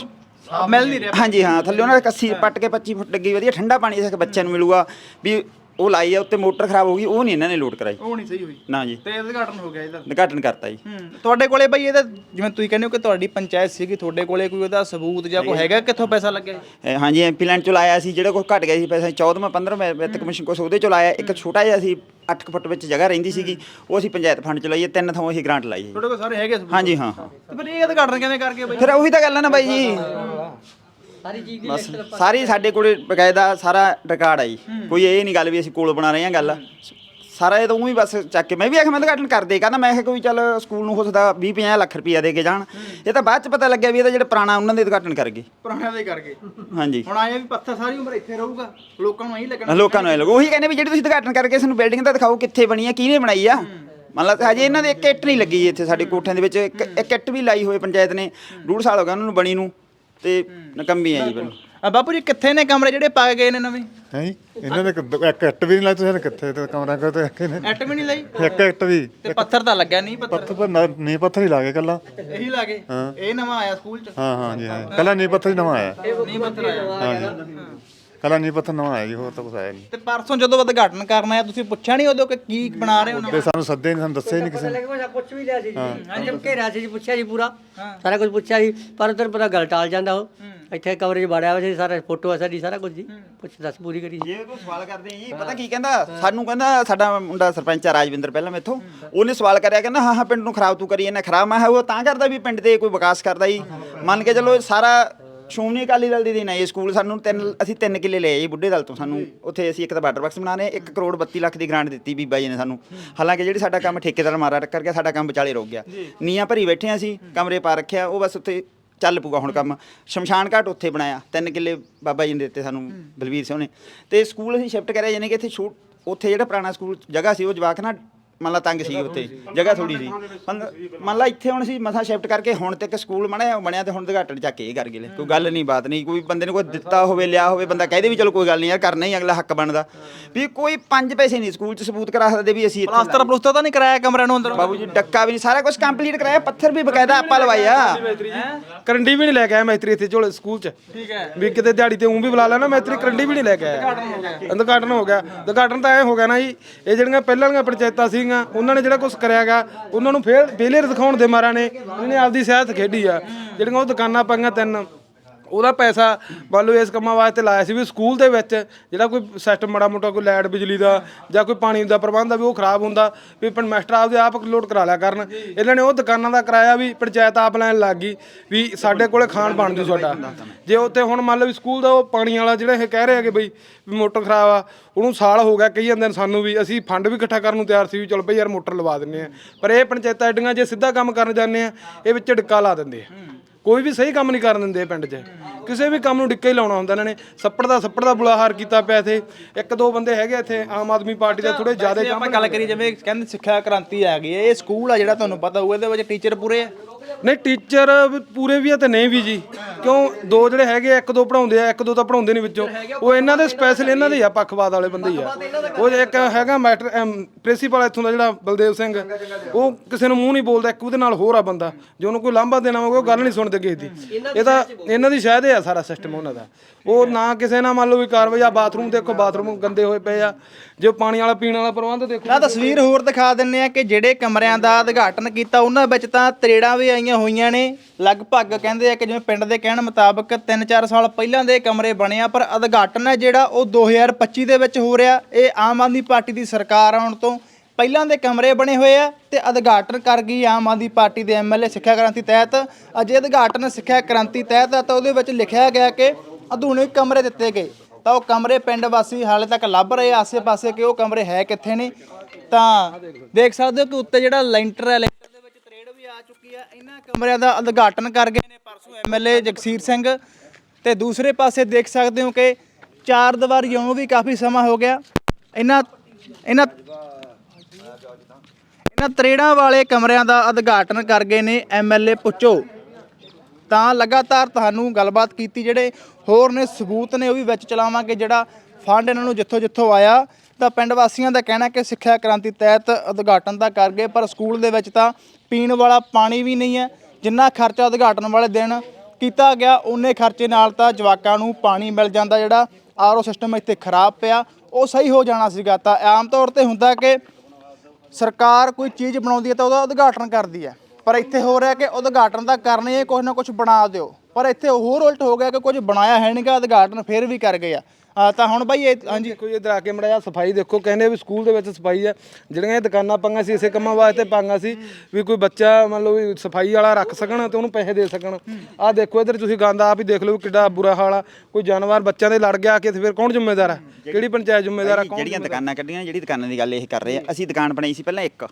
ਮਿਲ ਨਹੀਂ ਰਿਹਾ। ਹਾਂਜੀ ਹਾਂ ਥੱਲੇ ਉਹਨਾਂ ਦੇ ਕੱਸੀ ਪੱਟ ਕੇ 25 ਫੁੱਟ ਡੱਗੀ ਵਧੀਆ ਠੰਡਾ ਪਾਣੀ ਇਸ ਬੱਚਿਆਂ ਨੂੰ ਮਿਲੂਗਾ ਵੀ ਉਹ ਲਾਈ ਆ ਉੱਤੇ ਮੋਟਰ ਖਰਾਬ ਹੋ ਗਈ ਉਹ ਨਹੀਂ ਇਹਨਾਂ ਨੇ ਲੋਡ ਕਰਾਈ। ਉਹ ਨਹੀਂ ਸਹੀ ਹੋਈ। ਨਾ ਜੀ। ਤੇ ਉਦਘਾਟਨ ਹੋ ਗਿਆ ਇਹਦਾ। ਨਿਗਾਟਨ ਕਰਤਾ ਜੀ। ਹੂੰ ਤੁਹਾਡੇ ਕੋਲੇ ਬਈ ਇਹਦਾ ਜਿਵੇਂ ਤੁਸੀਂ ਕਹਿੰਦੇ ਹੋ ਕਿ ਤੁਹਾਡੀ ਪੰਚਾਇਤ ਸੀਗੀ ਤੁਹਾਡੇ ਕੋਲੇ ਕੋਈ ਉਹਦਾ ਸਬੂਤ ਜਾਂ ਕੋਈ ਹੈਗਾ ਕਿੱਥੋਂ ਪੈਸਾ ਲੱਗਿਆ ਇਹ ਹਾਂਜੀ ਐਮਪੀ ਲੈਂਡ ਚੋਂ ਲਾਇਆ ਸੀ ਜਿਹੜਾ ਕੁਛ ਘਟ ਗਿਆ ਸੀ ਪੈਸਾ 14ਵਾਂ 15ਵਾਂ ਵਿੱਤ ਕਮਿਸ਼ਨ ਕੋਸ ਉਹਦੇ ਚੋਂ ਲਾਇਆ। ਇੱਕ ਛੋਟਾ ਜਿਹਾ ਸੀ 8 ਫੁੱਟ ਵਿੱਚ ਜਗ੍ਹਾ ਰਹਿੰਦੀ ਸੀਗੀ ਉਹ ਅਸੀਂ ਪੰਚਾਇਤ ਫੰਡ ਚ ਲਾਈਏ ਤਿੰਨ ਥਾਂ ਅਸੀਂ ਗ੍ਰਾਂਟ ਲਾਈ ਜੀ। ਤੁਹਾਡੇ ਕੋਲ ਸਾਰੇ ਹੈਗੇ ਸਬੂਤ? ਹਾਂਜੀ ਹਾਂ। ਤੇ ਫਿਰ ਇਹ ਉਦਘਾਟਨ ਕਿਵੇਂ ਕਰਕੇ ਬਈ? ਫਿਰ ਉਹੀ ਤਾਂ ਗੱਲ ਹੈ ਨਾ ਬਾਈ ਜੀ। ਬਸ ਸਾਰੀ ਸਾਡੇ ਕੋਲੇ ਬਕਾਇਦਾ ਸਾਰਾ ਰਿਕਾਰਡ ਆ ਜੀ। ਕੋਈ ਇਹ ਨਹੀਂ ਗੱਲ ਵੀ ਅਸੀਂ ਕੋਲ ਬਣਾ ਰਹੇ ਹਾਂ ਗੱਲ। ਸਾਰਾ ਇਹ ਤਾਂ ਊਂ ਹੀ ਬਸ ਚੱਕ ਕੇ ਮੈਂ ਵੀ ਆਖਿਆ ਮੈਂ ਉਦਘਾਟਨ ਕਰਦੇ ਕਹਿੰਦਾ ਮੈਂ ਕਿਹਾ ਕੋਈ ਚੱਲ ਸਕੂਲ ਨੂੰ ਹੋ ਸਕਦਾ 20 50 ਲੱਖ ਰੁਪਈਆ ਦੇ ਕੇ ਜਾਣ। ਇਹ ਤਾਂ ਬਾਅਦ ਚ ਪਤਾ ਲੱਗਿਆ ਵੀ ਇਹ ਤਾਂ ਜਿਹੜੇ ਪੁਰਾਣਾ ਉਹਨਾਂ ਦੇ ਉਦਘਾਟਨ ਕਰ ਗਏ। ਪੁਰਾਣਿਆਂ ਦੇ ਕਰਕੇ ਹਾਂਜੀ। ਹੁਣ ਆਏ ਵੀ ਪੱਥਰ ਸਾਰੀ ਉਮਰ ਇੱਥੇ ਰਹੂਗਾ। ਲੋਕਾਂ ਨੂੰ ਐਂ ਲੱਗਣਾ ਲੋਕਾਂ ਨੂੰ ਇਹ ਲੱਗੋ। ਉਹੀ ਕਹਿੰਦੇ ਵੀ ਜਿਹੜੀ ਤੁਸੀਂ ਉਦਘਾਟਨ ਕਰਕੇ ਸਾਨੂੰ ਬਿਲਡਿੰਗ ਤਾਂ ਦਿਖਾਓ ਕਿੱਥੇ ਬਣੀ ਆ ਕਿਹਨੇ ਬਣਾਈ ਆ। ਮੰਨ ਲਾ ਹਜੇ ਇਹਨਾਂ ਦੇ ਇੱਕ ਇੱਟ ਨਹੀਂ ਲੱਗੀ ਜੀ ਇੱਥੇ ਸਾਡੇ ਕੋਠਿਆਂ ਦੇ ਵਿੱਚ। ਇੱਕ ਇੱਕ ਇੱਟ ਵੀ ਲਾਈ ਹੋਈ ਪੰਚਾਇਤ ਨੇ। ਡੂਢ ਸਾਲ ਹੋ ਗਿਆ ਉਹਨਾਂ ਨੂੰ ਬਣੀ ਨੂੰ। ਤੇ ਨਕੰਮੀ ਆ ਜੀ ਬਣ। ਆ ਬਾਪੂ ਜੀ ਕਿੱਥੇ ਨੇ ਕਮਰੇ ਜਿਹੜੇ ਪਾਏ ਗਏ ਨੇ ਨਵੇਂ? ਹੈ? ਜੀ ਇਹਨਾਂ ਦੇ ਇੱਕ- ਇੱਕ ਇੱਟ ਵੀ ਨਹੀਂ ਲਾਈ ਤੁਸੀਂ ਕਿੱਥੇ ਤੇ ਕਮਰਾ ਕਰ ਤੇ ਕਿਹਨੇ ਐਟ ਵੀ ਨਹੀਂ ਲਈ? ਇੱਕ ਇੱਟ ਵੀ। ਤੇ ਪੱਥਰ ਤਾਂ ਲੱਗਿਆ ਨਹੀਂ ਪੱਥਰ? ਪੱਥਰ ਪਰ ਨਾ- ਨੀਂਹ ਪੱਥਰ ਹੀ ਲਾ ਕੇ ਕੱਲਾ। ਇਹੀ ਲਾਗੇ ਇਹ ਨਵਾਂ ਆਇਆ ਸਕੂਲ 'ਚ? ਹਾਂ ਹਾਂ ਜੀ ਹਾਂ। ਕੱਲਾ ਨੀਂਹ ਪੱਥਰ ਹੀ ਨਵਾਂ ਆਇਆ। ਨਹੀਂ ਪੱਥਰ ਆਇਆ। ਹਾਂ। ਜੀ ਕੱਲਾ ਨੀਂਹ ਪੱਥਰ ਨਵਾਂ ਆਇਆ ਜੀ ਹੋਰ ਤਾਂ ਕੁਛ ਆਇਆ ਨਹੀਂ। ਤੇ ਪਰਸੋਂ ਜਦੋਂ ਉਦਘਾਟਨ ਕਰਨਾ ਹੈ ਤੁਸੀਂ ਪੁੱਛਿਆ ਨਹੀਂ ਉਦੋਂ ਕਿ ਕੀ ਬਣਾ ਰਹੇ ਹੋ ਤੇ ਸਾਨੂੰ ਸੱਦੇ ਨਹੀਂ ਸਾਨੂੰ ਦੱਸਿਆ ਹੀ ਨਹੀਂ ਕਿਸੇ ਨੇ। ਪੁੱਛ ਵੀ ਲਿਆ ਸੀ ਜੀ। ਜਮ ਘੇਰਿਆ ਸੀ ਜੀ ਪੁੱਛਿਆ ਜੀ ਪੂਰਾ। ਸਾਰਾ ਕੁਝ ਪੁੱਛਿਆ ਸੀ ਪਰ ਉਧਰ ਪਤਾ ਗੱਲ ਟਾਲ ਜਾਂਦਾ ਉਹ। ਇੱਥੇ ਕਵਰੇਜ ਬਾੜਿਆ ਹੋਇਆ ਸੀ ਸਾਰਾ ਫੋਟੋ ਆ ਸਾਡੀ ਸਾਰਾ ਕੁਝ ਜੀ। ਪੁੱਛ ਦੱਸ ਪੂਰੀ ਕਰੀ ਜੇ। ਉਹ ਸਵਾਲ ਕਰਦੇ ਜੀ ਪਤਾ ਕੀ ਕਹਿੰਦਾ? ਸਾਨੂੰ ਕਹਿੰਦਾ ਸਾਡਾ ਮੁੰਡਾ ਸਰਪੰਚ ਆ ਰਾਜਵਿੰਦਰ ਪਹਿਲਾਂ ਮੈਥੋਂ। ਉਹਨੇ ਸਵਾਲ ਕਰਿਆ ਕਹਿੰਦਾ ਹਾਂ ਹਾਂ ਪਿੰਡ ਨੂੰ ਖਰਾਬ ਤੂੰ ਕਰੀ ਇਹਨੇ ਖਰਾਬ। ਮੈਂ ਉਹ ਤਾਂ ਕਰਦਾ ਵੀ ਪਿੰਡ ਦੇ ਕੋਈ ਵਿਕਾਸ ਕਰਦਾ ਜੀ। ਮੰਨ ਕੇ ਚੱਲੋ ਸਾਰਾ ਸ਼੍ਰੋਮਣੀ ਅਕਾਲੀ ਦਲ ਦੀ ਦੇਣ ਹੈ ਇਹ ਸਕੂਲ। ਸਾਨੂੰ ਤਿੰਨ ਅਸੀਂ ਤਿੰਨ ਕਿੱਲੇ ਲਏ ਜੀ ਬੁੱਢੇ ਦਲ ਤੋਂ। ਸਾਨੂੰ ਉੱਥੇ ਅਸੀਂ ਇੱਕ ਤਾਂ ਵਾਟਰ ਬਾਕਸ ਬਣਾ ਰਹੇ 1 ਕਰੋੜ 32 ਲੱਖ ਦੀ ਗ੍ਰਾਂਟ ਦਿੱਤੀ ਬੀਬਾ ਜੀ ਨੇ ਸਾਨੂੰ। ਹਾਲਾਂਕਿ ਜਿਹੜੀ ਸਾਡਾ ਕੰਮ ਠੇਕੇਦਾਰ ਮਾਰਾ ਟੱਕਰ ਗਿਆ ਸਾਡਾ ਕੰਮ ਵਿਚਾਲੇ ਰੁਕ ਗਿਆ। ਨੀਆਂ ਭਰੀ ਬੈਠੇ ਹਾਂ ਅਸੀਂ ਕਮਰੇ ਪਾ ਰੱਖਿਆ ਉਹ ਬਸ ਉੱਥੇ ਚੱਲ ਪੂਗਾ ਹੁਣ ਕੰਮ। ਸ਼ਮਸ਼ਾਨ ਘਾਟ ਉੱਥੇ ਬਣਾਇਆ ਤਿੰਨ ਕਿੱਲੇ ਬਾਬਾ ਜੀ ਨੇ ਦਿੱਤੇ ਸਾਨੂੰ ਬਲਵੀਰ ਸਿੰਘ ਨੇ। ਤੇ ਸਕੂਲ ਅਸੀਂ ਸ਼ਿਫਟ ਕਰਿਆ ਯਾਨੀ ਕਿ ਇੱਥੇ ਛੋਟ ਉੱਥੇ ਜਿਹੜਾ ਪੁਰਾਣਾ ਸਕੂਲ ਜਗ੍ਹਾ ਸੀ ਉਹ ਜਵਾਕ ਨਾ ਮੰਨ ਲਾ ਤੰਗ ਸੀ ਉੱਥੇ ਜਗ੍ਹਾ ਥੋੜੀ ਸੀ। ਮੰਨ ਲਾ ਇੱਥੇ ਹੁਣ ਅਸੀਂ ਮਸਾ ਸ਼ਿਫਟ ਕਰਕੇ ਹੁਣ ਤੱਕ ਸਕੂਲ ਬਣਿਆ ਬਣਿਆ ਤੇ ਹੁਣ ਉਦਘਾਟਨ ਚੱਕ ਕੇ ਇਹ ਕਰ ਗਏ ਲੈ। ਕੋਈ ਗੱਲ ਨਹੀਂ ਬਾਤ ਨਹੀਂ ਕੋਈ ਬੰਦੇ ਨੇ ਕੋਈ ਦਿੱਤਾ ਹੋਵੇ ਲਿਆ ਹੋਵੇ ਬੰਦਾ ਕਹਦੇ ਵੀ ਚਲੋ ਕੋਈ ਗੱਲ ਨਹੀਂ ਯਾਰ ਕਰਨਾ ਹੀ ਅਗਲਾ ਹੱਕ ਬਣਦਾ। ਵੀ ਕੋਈ 5 ਪੈਸੇ ਨਹੀਂ ਸਕੂਲ 'ਚ ਸਬੂਤ ਕਰਾ ਸਕਦੇ ਵੀ ਅਸੀਂ ਇੱਥੇ ਪਲਾਸਟਰ ਪਲੂਸਟਰ ਤਾਂ ਨਹੀਂ ਕਰਾਇਆ ਕਮਰਿਆਂ ਨੂੰ ਅੰਦਰ? ਬਾਬੂ ਜੀ ਡੱਕਾ ਵੀ ਨਹੀਂ ਸਾਰਾ ਕੁਝ ਕੰਪਲੀਟ ਕਰਾਇਆ ਪੱਥਰ ਵੀ ਬਕਾਇਦਾ ਆਪਾਂ ਲਵਾਇਆ ਕਰੰਡੀ ਵੀ ਨਹੀਂ ਲੈ ਕੇ ਆਇਆ ਮੈਤਰੀ ਇੱਥੇ ਝੋਲੇ ਸਕੂਲ 'ਚ। ਠੀਕ ਹੈ। ਵੀ ਕਿਤੇ ਦਿਹਾੜੀ ਤੇ ਉਂ ਵੀ ਬੁਲਾ ਲੈਣਾ ਮੈਤਰੀ ਕਰੰਡੀ ਵੀ ਨਹੀਂ ਲੈ ਕੇ ਆਇਆ। ਉਦਘਾਟਨ ਹੋ ਗਿਆ। ਉਦਘਾਟਨ ਤਾਂ ਐ ਹੋ ਗਿਆ ਨਾ ਜੀ ਇਹ ਜਿਹੜੀਆਂ ਪਹਿਲਾਂ ਵਾਲੀਆਂ ਪੰਚਾਇਤਾਂ ਸੀਗੀਆਂ ਉਹਨਾਂ ਨੇ ਜਿਹੜਾ ਕੁਝ ਕਰਿਆਗਾ, ਉਹਨਾਂ ਨੂੰ ਫੇਰ ਫੇਲਿਅਰ ਦਿਖਾਉਣ ਦੇ ਮਾਰਾ ਨੇ ਉਹਨੇ ਆਪਦੀ ਸਿਹਤ ਖੇਡੀ ਆ। ਜਿਹੜੀਆਂ ਉਹ ਦੁਕਾਨਾਂ ਪਾਈਆਂ ਤਿੰਨ। ਉਹਦਾ ਪੈਸਾ ਮੰਨ ਲਓ ਇਸ ਕੰਮਾਂ ਵਾਸਤੇ ਲਾਇਆ ਸੀ ਵੀ ਸਕੂਲ ਦੇ ਵਿੱਚ ਜਿਹੜਾ ਕੋਈ ਸਿਸਟਮ ਮਾੜਾ ਮੋਟਾ ਕੋਈ ਲਾਈਟ ਬਿਜਲੀ ਦਾ ਜਾਂ ਕੋਈ ਪਾਣੀ ਦਾ ਪ੍ਰਬੰਧ ਆ ਵੀ ਉਹ ਖਰਾਬ ਹੁੰਦਾ, ਵੀ ਪਿੰਡ ਮਾਸਟਰ ਆਪਦੇ ਆਪ ਲੋਡ ਕਰਾ ਲਿਆ ਕਰਨ। ਇਹਨਾਂ ਨੇ ਉਹ ਦੁਕਾਨਾਂ ਦਾ ਕਿਰਾਇਆ ਵੀ ਪੰਚਾਇਤ ਆਪ ਲੈਣ ਲੱਗ ਗਈ ਵੀ ਸਾਡੇ ਕੋਲੇ ਖਾਣ ਬਣ ਜੂ ਸਾਡਾ। ਜੇ ਉੱਥੇ ਹੁਣ ਮੰਨ ਲਓ ਵੀ ਸਕੂਲ ਦਾ ਉਹ ਪਾਣੀ ਵਾਲਾ ਜਿਹੜਾ ਇਹ ਕਹਿ ਰਹੇ ਹੈਗੇ ਬਈ ਵੀ ਮੋਟਰ ਖਰਾਬ ਆ, ਉਹਨੂੰ ਸਾਲ ਹੋ ਗਿਆ ਕਹੀ ਜਾਂਦੇ ਨੇ ਸਾਨੂੰ ਵੀ, ਅਸੀਂ ਫੰਡ ਵੀ ਇਕੱਠਾ ਕਰਨ ਨੂੰ ਤਿਆਰ ਸੀ ਵੀ ਚਲ ਭਈ ਯਾਰ ਮੋਟਰ ਲਵਾ ਦਿੰਨੇ ਆ ਪਰ ਇਹ ਪੰਚਾਇਤਾਂ ਐਡੀਆਂ ਜੇ ਸਿੱਧਾ ਕੰਮ ਕਰਨ ਜਾਂਦੇ ਆ, ਇਹ ਵਿੱਚ ਡਿੱਕਾ ਲਾ ਦਿੰਦੇ ਆ। ਕੋਈ ਵੀ ਸਹੀ ਕੰਮ ਨਹੀਂ ਕਰਨ ਦਿੰਦੇ ਪਿੰਡ 'ਚ। ਕਿਸੇ ਵੀ ਕੰਮ ਨੂੰ ਡਿੱਕਾ ਹੀ ਲਾਉਣਾ ਹੁੰਦਾ ਇਹਨਾਂ ਨੇ। ਸੱਪੜ ਦਾ ਸੱਪੜ ਦਾ ਬੁਲਾਹਾਰ ਕੀਤਾ ਪਿਆ ਇੱਥੇ। ਇੱਕ ਦੋ ਬੰਦੇ ਹੈਗੇ ਇੱਥੇ ਆਮ ਆਦਮੀ ਪਾਰਟੀ ਦੇ ਥੋੜੇ ਜ਼ਿਆਦਾ ਆਪਾਂ ਗੱਲ ਕਰੀ ਜਿਵੇਂ ਕਹਿੰਦੇ ਸਿੱਖਿਆ ਕ੍ਰਾਂਤੀ ਆ ਗਈ ਹੈ ਇਹ ਸਕੂਲ ਆ ਜਿਹੜਾ ਤੁਹਾਨੂੰ ਪਤਾ ਹੋਊ ਇਹਦੇ ਵਿੱਚ ਟੀਚਰ ਪੂਰੇ ਆ। ਨਹੀਂ ਟੀਚਰ ਪੂਰੇ ਵੀ ਆ ਤੇ ਨਹੀਂ ਵੀ ਜੀ। ਕਿਉਂ? ਦੋ ਜਿਹੜੇ ਹੈਗੇ ਆ, ਇੱਕ ਦੋ ਪੜਾਉਂਦੇ ਆ ਇੱਕ ਦੋ ਤਾਂ ਪੜਾਉਂਦੇ ਨਹੀਂ ਵਿੱਚੋਂ। ਉਹ ਇਹਨਾਂ ਦੇ ਸਪੈਸ਼ਲ ਇਹਨਾਂ ਦੇ ਹੀ ਆ ਪੱਖਵਾਦ ਵਾਲੇ ਬੰਦੇ ਹੀ ਆ। ਉਹ ਇੱਕ ਹੈਗਾ ਮੈਟਰ ਪ੍ਰਿੰਸੀਪਲ ਇੱਥੋਂ ਦਾ ਜਿਹੜਾ ਬਲਦੇਵ ਸਿੰਘ ਉਹ ਕਿਸੇ ਨੂੰ ਮੂੰਹ ਨਹੀਂ ਬੋਲਦਾ ਇੱਕ ਉਹਦੇ ਨਾਲ ਹੋਰ ਆ ਬੰਦਾ। ਜੇ ਉਹਨੂੰ ਕੋਈ ਲਾਂਭਾ ਦੇਣਾ ਹੋਵੇ ਉਹ ਗੱਲ ਨਹੀਂ ਸੁਣਦੇ ਕਿਸੇ ਦੀ। ਇਹ ਤਾਂ ਇਹਨਾਂ ਦੀ ਸ਼ਾਇਦ ਆ ਸਾਰਾ ਸਿਸਟਮ ਉਹਨਾਂ ਦਾ। ਉਹ ਨਾ ਕਿਸੇ ਨਾਲ ਮੰਨ ਲਓ ਵੀ ਕਾਰਵਾਈ ਆ ਬਾਥਰੂਮ ਦੇਖੋ ਬਾਥਰੂਮ ਗੰਦੇ ਹੋਏ ਪਏ ਆ। ਜੇ ਪਾਣੀ ਵਾਲਾ ਪੀਣ ਵਾਲਾ ਪ੍ਰਬੰਧ ਦੇਖੋ। ਨਾ ਤਸਵੀਰ ਹੋਰ ਦਿਖਾ ਦਿੰਨੇ ਆ ਕਿ ਜਿਹੜੇ ਕਮਰਿਆਂ ਦਾ ਉਦਘਾਟਨ ਕੀਤਾ ਉਹਨਾਂ ਵਿੱਚ ਤਾਂ ਤਰੇੜਾਂ ਵੀ ਆਈਆਂ ਹੋਈਆਂ ਨੇ। ਲਗਭਗ ਕਹਿੰਦੇ ਆ ਕਿ ਜਿਵੇਂ ਪਿੰਡ ਦੇ ਕਹਿਣ ਮੁਤਾਬਕ 3-4 ਸਾਲ ਪਹਿਲਾਂ ਦੇ ਕਮਰੇ ਬਣੇ ਆ, ਪਰ ਉਦਘਾਟਨ ਹੈ ਜਿਹੜਾ ਉਹ 2025 ਦੇ ਵਿੱਚ ਹੋ ਰਿਹਾ। ਇਹ ਆਮ ਆਦਮੀ ਪਾਰਟੀ ਦੀ ਸਰਕਾਰ ਆਉਣ ਤੋਂ ਪਹਿਲਾਂ ਦੇ ਕਮਰੇ ਬਣੇ ਹੋਏ ਆ ਤੇ ਉਦਘਾਟਨ ਕਰ ਗਈ ਆਮ ਆਦਮੀ ਪਾਰਟੀ ਦੇ ਐਮਐਲਏ ਸਿੱਖਿਆ ਕ੍ਰਾਂਤੀ ਤਹਿਤ। ਅਜੇ ਉਦਘਾਟਨ ਸਿੱਖਿਆ ਕ੍ਰਾਂਤੀ ਤਹਿਤ ਤਾਂ ਉਹਦੇ ਵਿੱਚ ਲਿਖਿਆ ਗਿਆ ਕਿ ਆਧੁਨਿਕ ਕਮਰੇ ਦਿੱਤੇ ਗਏ। ਤਾਂ ਉਹ ਕਮਰੇ ਪਿੰਡ ਵਾਸੀ ਹਾਲੇ ਤੱਕ ਲੱਭ ਰਹੇ ਆਸੇ-ਪਾਸੇ ਕਿ ਉਹ ਕਮਰੇ ਹੈ ਕਿੱਥੇ ਨੇ। ਤਾਂ ਦੇਖ ਸਕਦੇ ਹੋ ਕਿ ਉੱਤੇ ਜਿਹੜਾ ਲੈਂਟਰ ਹੈ ਲੈਂਟਰ ਦੇ ਵਿੱਚ ਤਰੇੜ ਵੀ ਆ ਚੁੱਕੀ ਆ। ਇਹਨਾਂ ਕਮਰਿਆਂ ਦਾ ਉਦਘਾਟਨ ਕਰ ਗਏ ਨੇ ਪਰਸੋਂ ਐਮਐਲਏ ਜਗਸੀਰ ਸਿੰਘ। ਤੇ ਦੂਸਰੇ ਪਾਸੇ ਦੇਖ ਸਕਦੇ ਹੋ ਕਿ ਚਾਰ ਦੀਵਾਰੀ ਨੂੰ ਵੀ ਕਾਫੀ ਸਮਾਂ ਹੋ ਗਿਆ। ਇਹਨਾਂ ਇਹਨਾਂ ਇਹਨਾਂ ਤਰੇੜਾਂ ਵਾਲੇ ਕਮਰਿਆਂ ਦਾ ਉਦਘਾਟਨ ਕਰ ਗਏ ਨੇ ਐਮਐਲਏ ਪੁੱਚੋ। ਤਾਂ ਲਗਾਤਾਰ ਤੁਹਾਨੂੰ ਗੱਲਬਾਤ ਕੀਤੀ, ਜਿਹੜੇ ਹੋਰ ਨੇ ਸਬੂਤ ਨੇ ਉਹ ਵੀ ਵਿੱਚ ਚਲਾਵਾਂਗੇ, ਜਿਹੜਾ ਫੰਡ ਇਹਨਾਂ ਨੂੰ ਜਿੱਥੋਂ ਜਿੱਥੋਂ ਆਇਆ। ਤਾਂ ਪਿੰਡ ਵਾਸੀਆਂ ਦਾ ਕਹਿਣਾ ਕਿ ਸਿੱਖਿਆ ਕ੍ਰਾਂਤੀ ਤਹਿਤ ਉਦਘਾਟਨ ਤਾਂ ਕਰ ਗਏ, ਪਰ ਸਕੂਲ ਦੇ ਵਿੱਚ ਤਾਂ ਪੀਣ ਵਾਲਾ ਪਾਣੀ ਵੀ ਨਹੀਂ ਹੈ। ਜਿੰਨਾ ਖਰਚਾ ਉਦਘਾਟਨ ਵਾਲੇ ਦਿਨ ਕੀਤਾ ਗਿਆ ਉਹਨੇ ਖਰਚੇ ਨਾਲ ਤਾਂ ਜਵਾਕਾਂ ਨੂੰ ਪਾਣੀ ਮਿਲ ਜਾਂਦਾ, ਜਿਹੜਾ ਆਰਓ ਸਿਸਟਮ ਇੱਥੇ ਖਰਾਬ ਪਿਆ, ਉਹ ਸਹੀ ਹੋ ਜਾਣਾ ਸੀਗਾ। ਤਾਂ ਆਮ ਤੌਰ ਤੇ ਹੁੰਦਾ ਕਿ ਸਰਕਾਰ ਕੋਈ ਚੀਜ਼ ਬਣਾਉਂਦੀ ਹੈ ਤਾਂ ਉਹਦਾ ਉਦਘਾਟਨ ਕਰਦੀ ਹੈ। ਪਰ ਇੱਥੇ ਹੋ ਰਿਹਾ ਕਿ ਉਦਘਾਟਨ ਤਾਂ ਕਰਨੇ ਹੈ ਕੁਝ ਨਾ ਕੁਝ ਬਣਾ ਦਿਓ। ਪਰ ਇੱਥੇ ਹੋਰ ਉਲਟ ਹੋ ਗਿਆ ਕਿ ਕੁਝ ਬਣਾਇਆ ਹੈ ਨਹੀਂਗਾ ਉਦਘਾਟਨ ਫਿਰ ਵੀ ਕਰ ਗਏ ਆ। ਆ, ਤਾਂ ਹੁਣ ਬਾਈ ਇਹ ਹਾਂਜੀ। ਦੇਖੋ ਜੀ ਇੱਧਰ ਆ ਕੇ ਮੜਿਆ ਸਫ਼ਾਈ ਦੇਖੋ ਕਹਿੰਦੇ ਵੀ ਸਕੂਲ ਦੇ ਵਿੱਚ ਸਫ਼ਾਈ ਹੈ। ਜਿਹੜੀਆਂ ਇਹ ਦੁਕਾਨਾਂ ਪਾਈਆਂ ਸੀ ਇਸੇ ਕੰਮਾਂ ਵਾਸਤੇ ਪਾਈਆਂ ਸੀ ਵੀ ਕੋਈ ਬੱਚਾ ਮੰਨ ਲਓ ਵੀ ਸਫ਼ਾਈ ਵਾਲਾ ਰੱਖ ਸਕਣ ਤੇ ਉਹਨੂੰ ਪੈਸੇ ਦੇ ਸਕਣ। ਆਹ ਦੇਖੋ ਇੱਧਰ ਤੁਸੀਂ ਗੰਦ ਆਪ ਹੀ ਦੇਖ ਲਓ ਵੀ ਕਿੱਡਾ ਬੁਰਾ ਹਾਲ ਆ। ਕੋਈ ਜਾਨਵਰ ਬੱਚਿਆਂ ਦੇ ਲੜ ਗਿਆ ਕਿ ਫਿਰ ਕੌਣ ਜ਼ਿੰਮੇਦਾਰ ਹੈ। ਕਿਹੜੀ ਪੰਚਾਇਤ ਜ਼ਿੰਮੇਦਾਰ ਆ? ਕੌਣ ਜਿਹੜੀਆਂ ਦੁਕਾਨਾਂ ਕੱਢੀਆਂ ਜਿਹੜੀ ਦੁਕਾਨਾਂ ਦੀ ਗੱਲ ਇਹ ਕਰ ਰਹੇ ਆ। ਅਸੀਂ ਦੁਕਾਨ ਬਣਾਈ ਸੀ ਪਹਿਲਾਂ ਇੱਕ।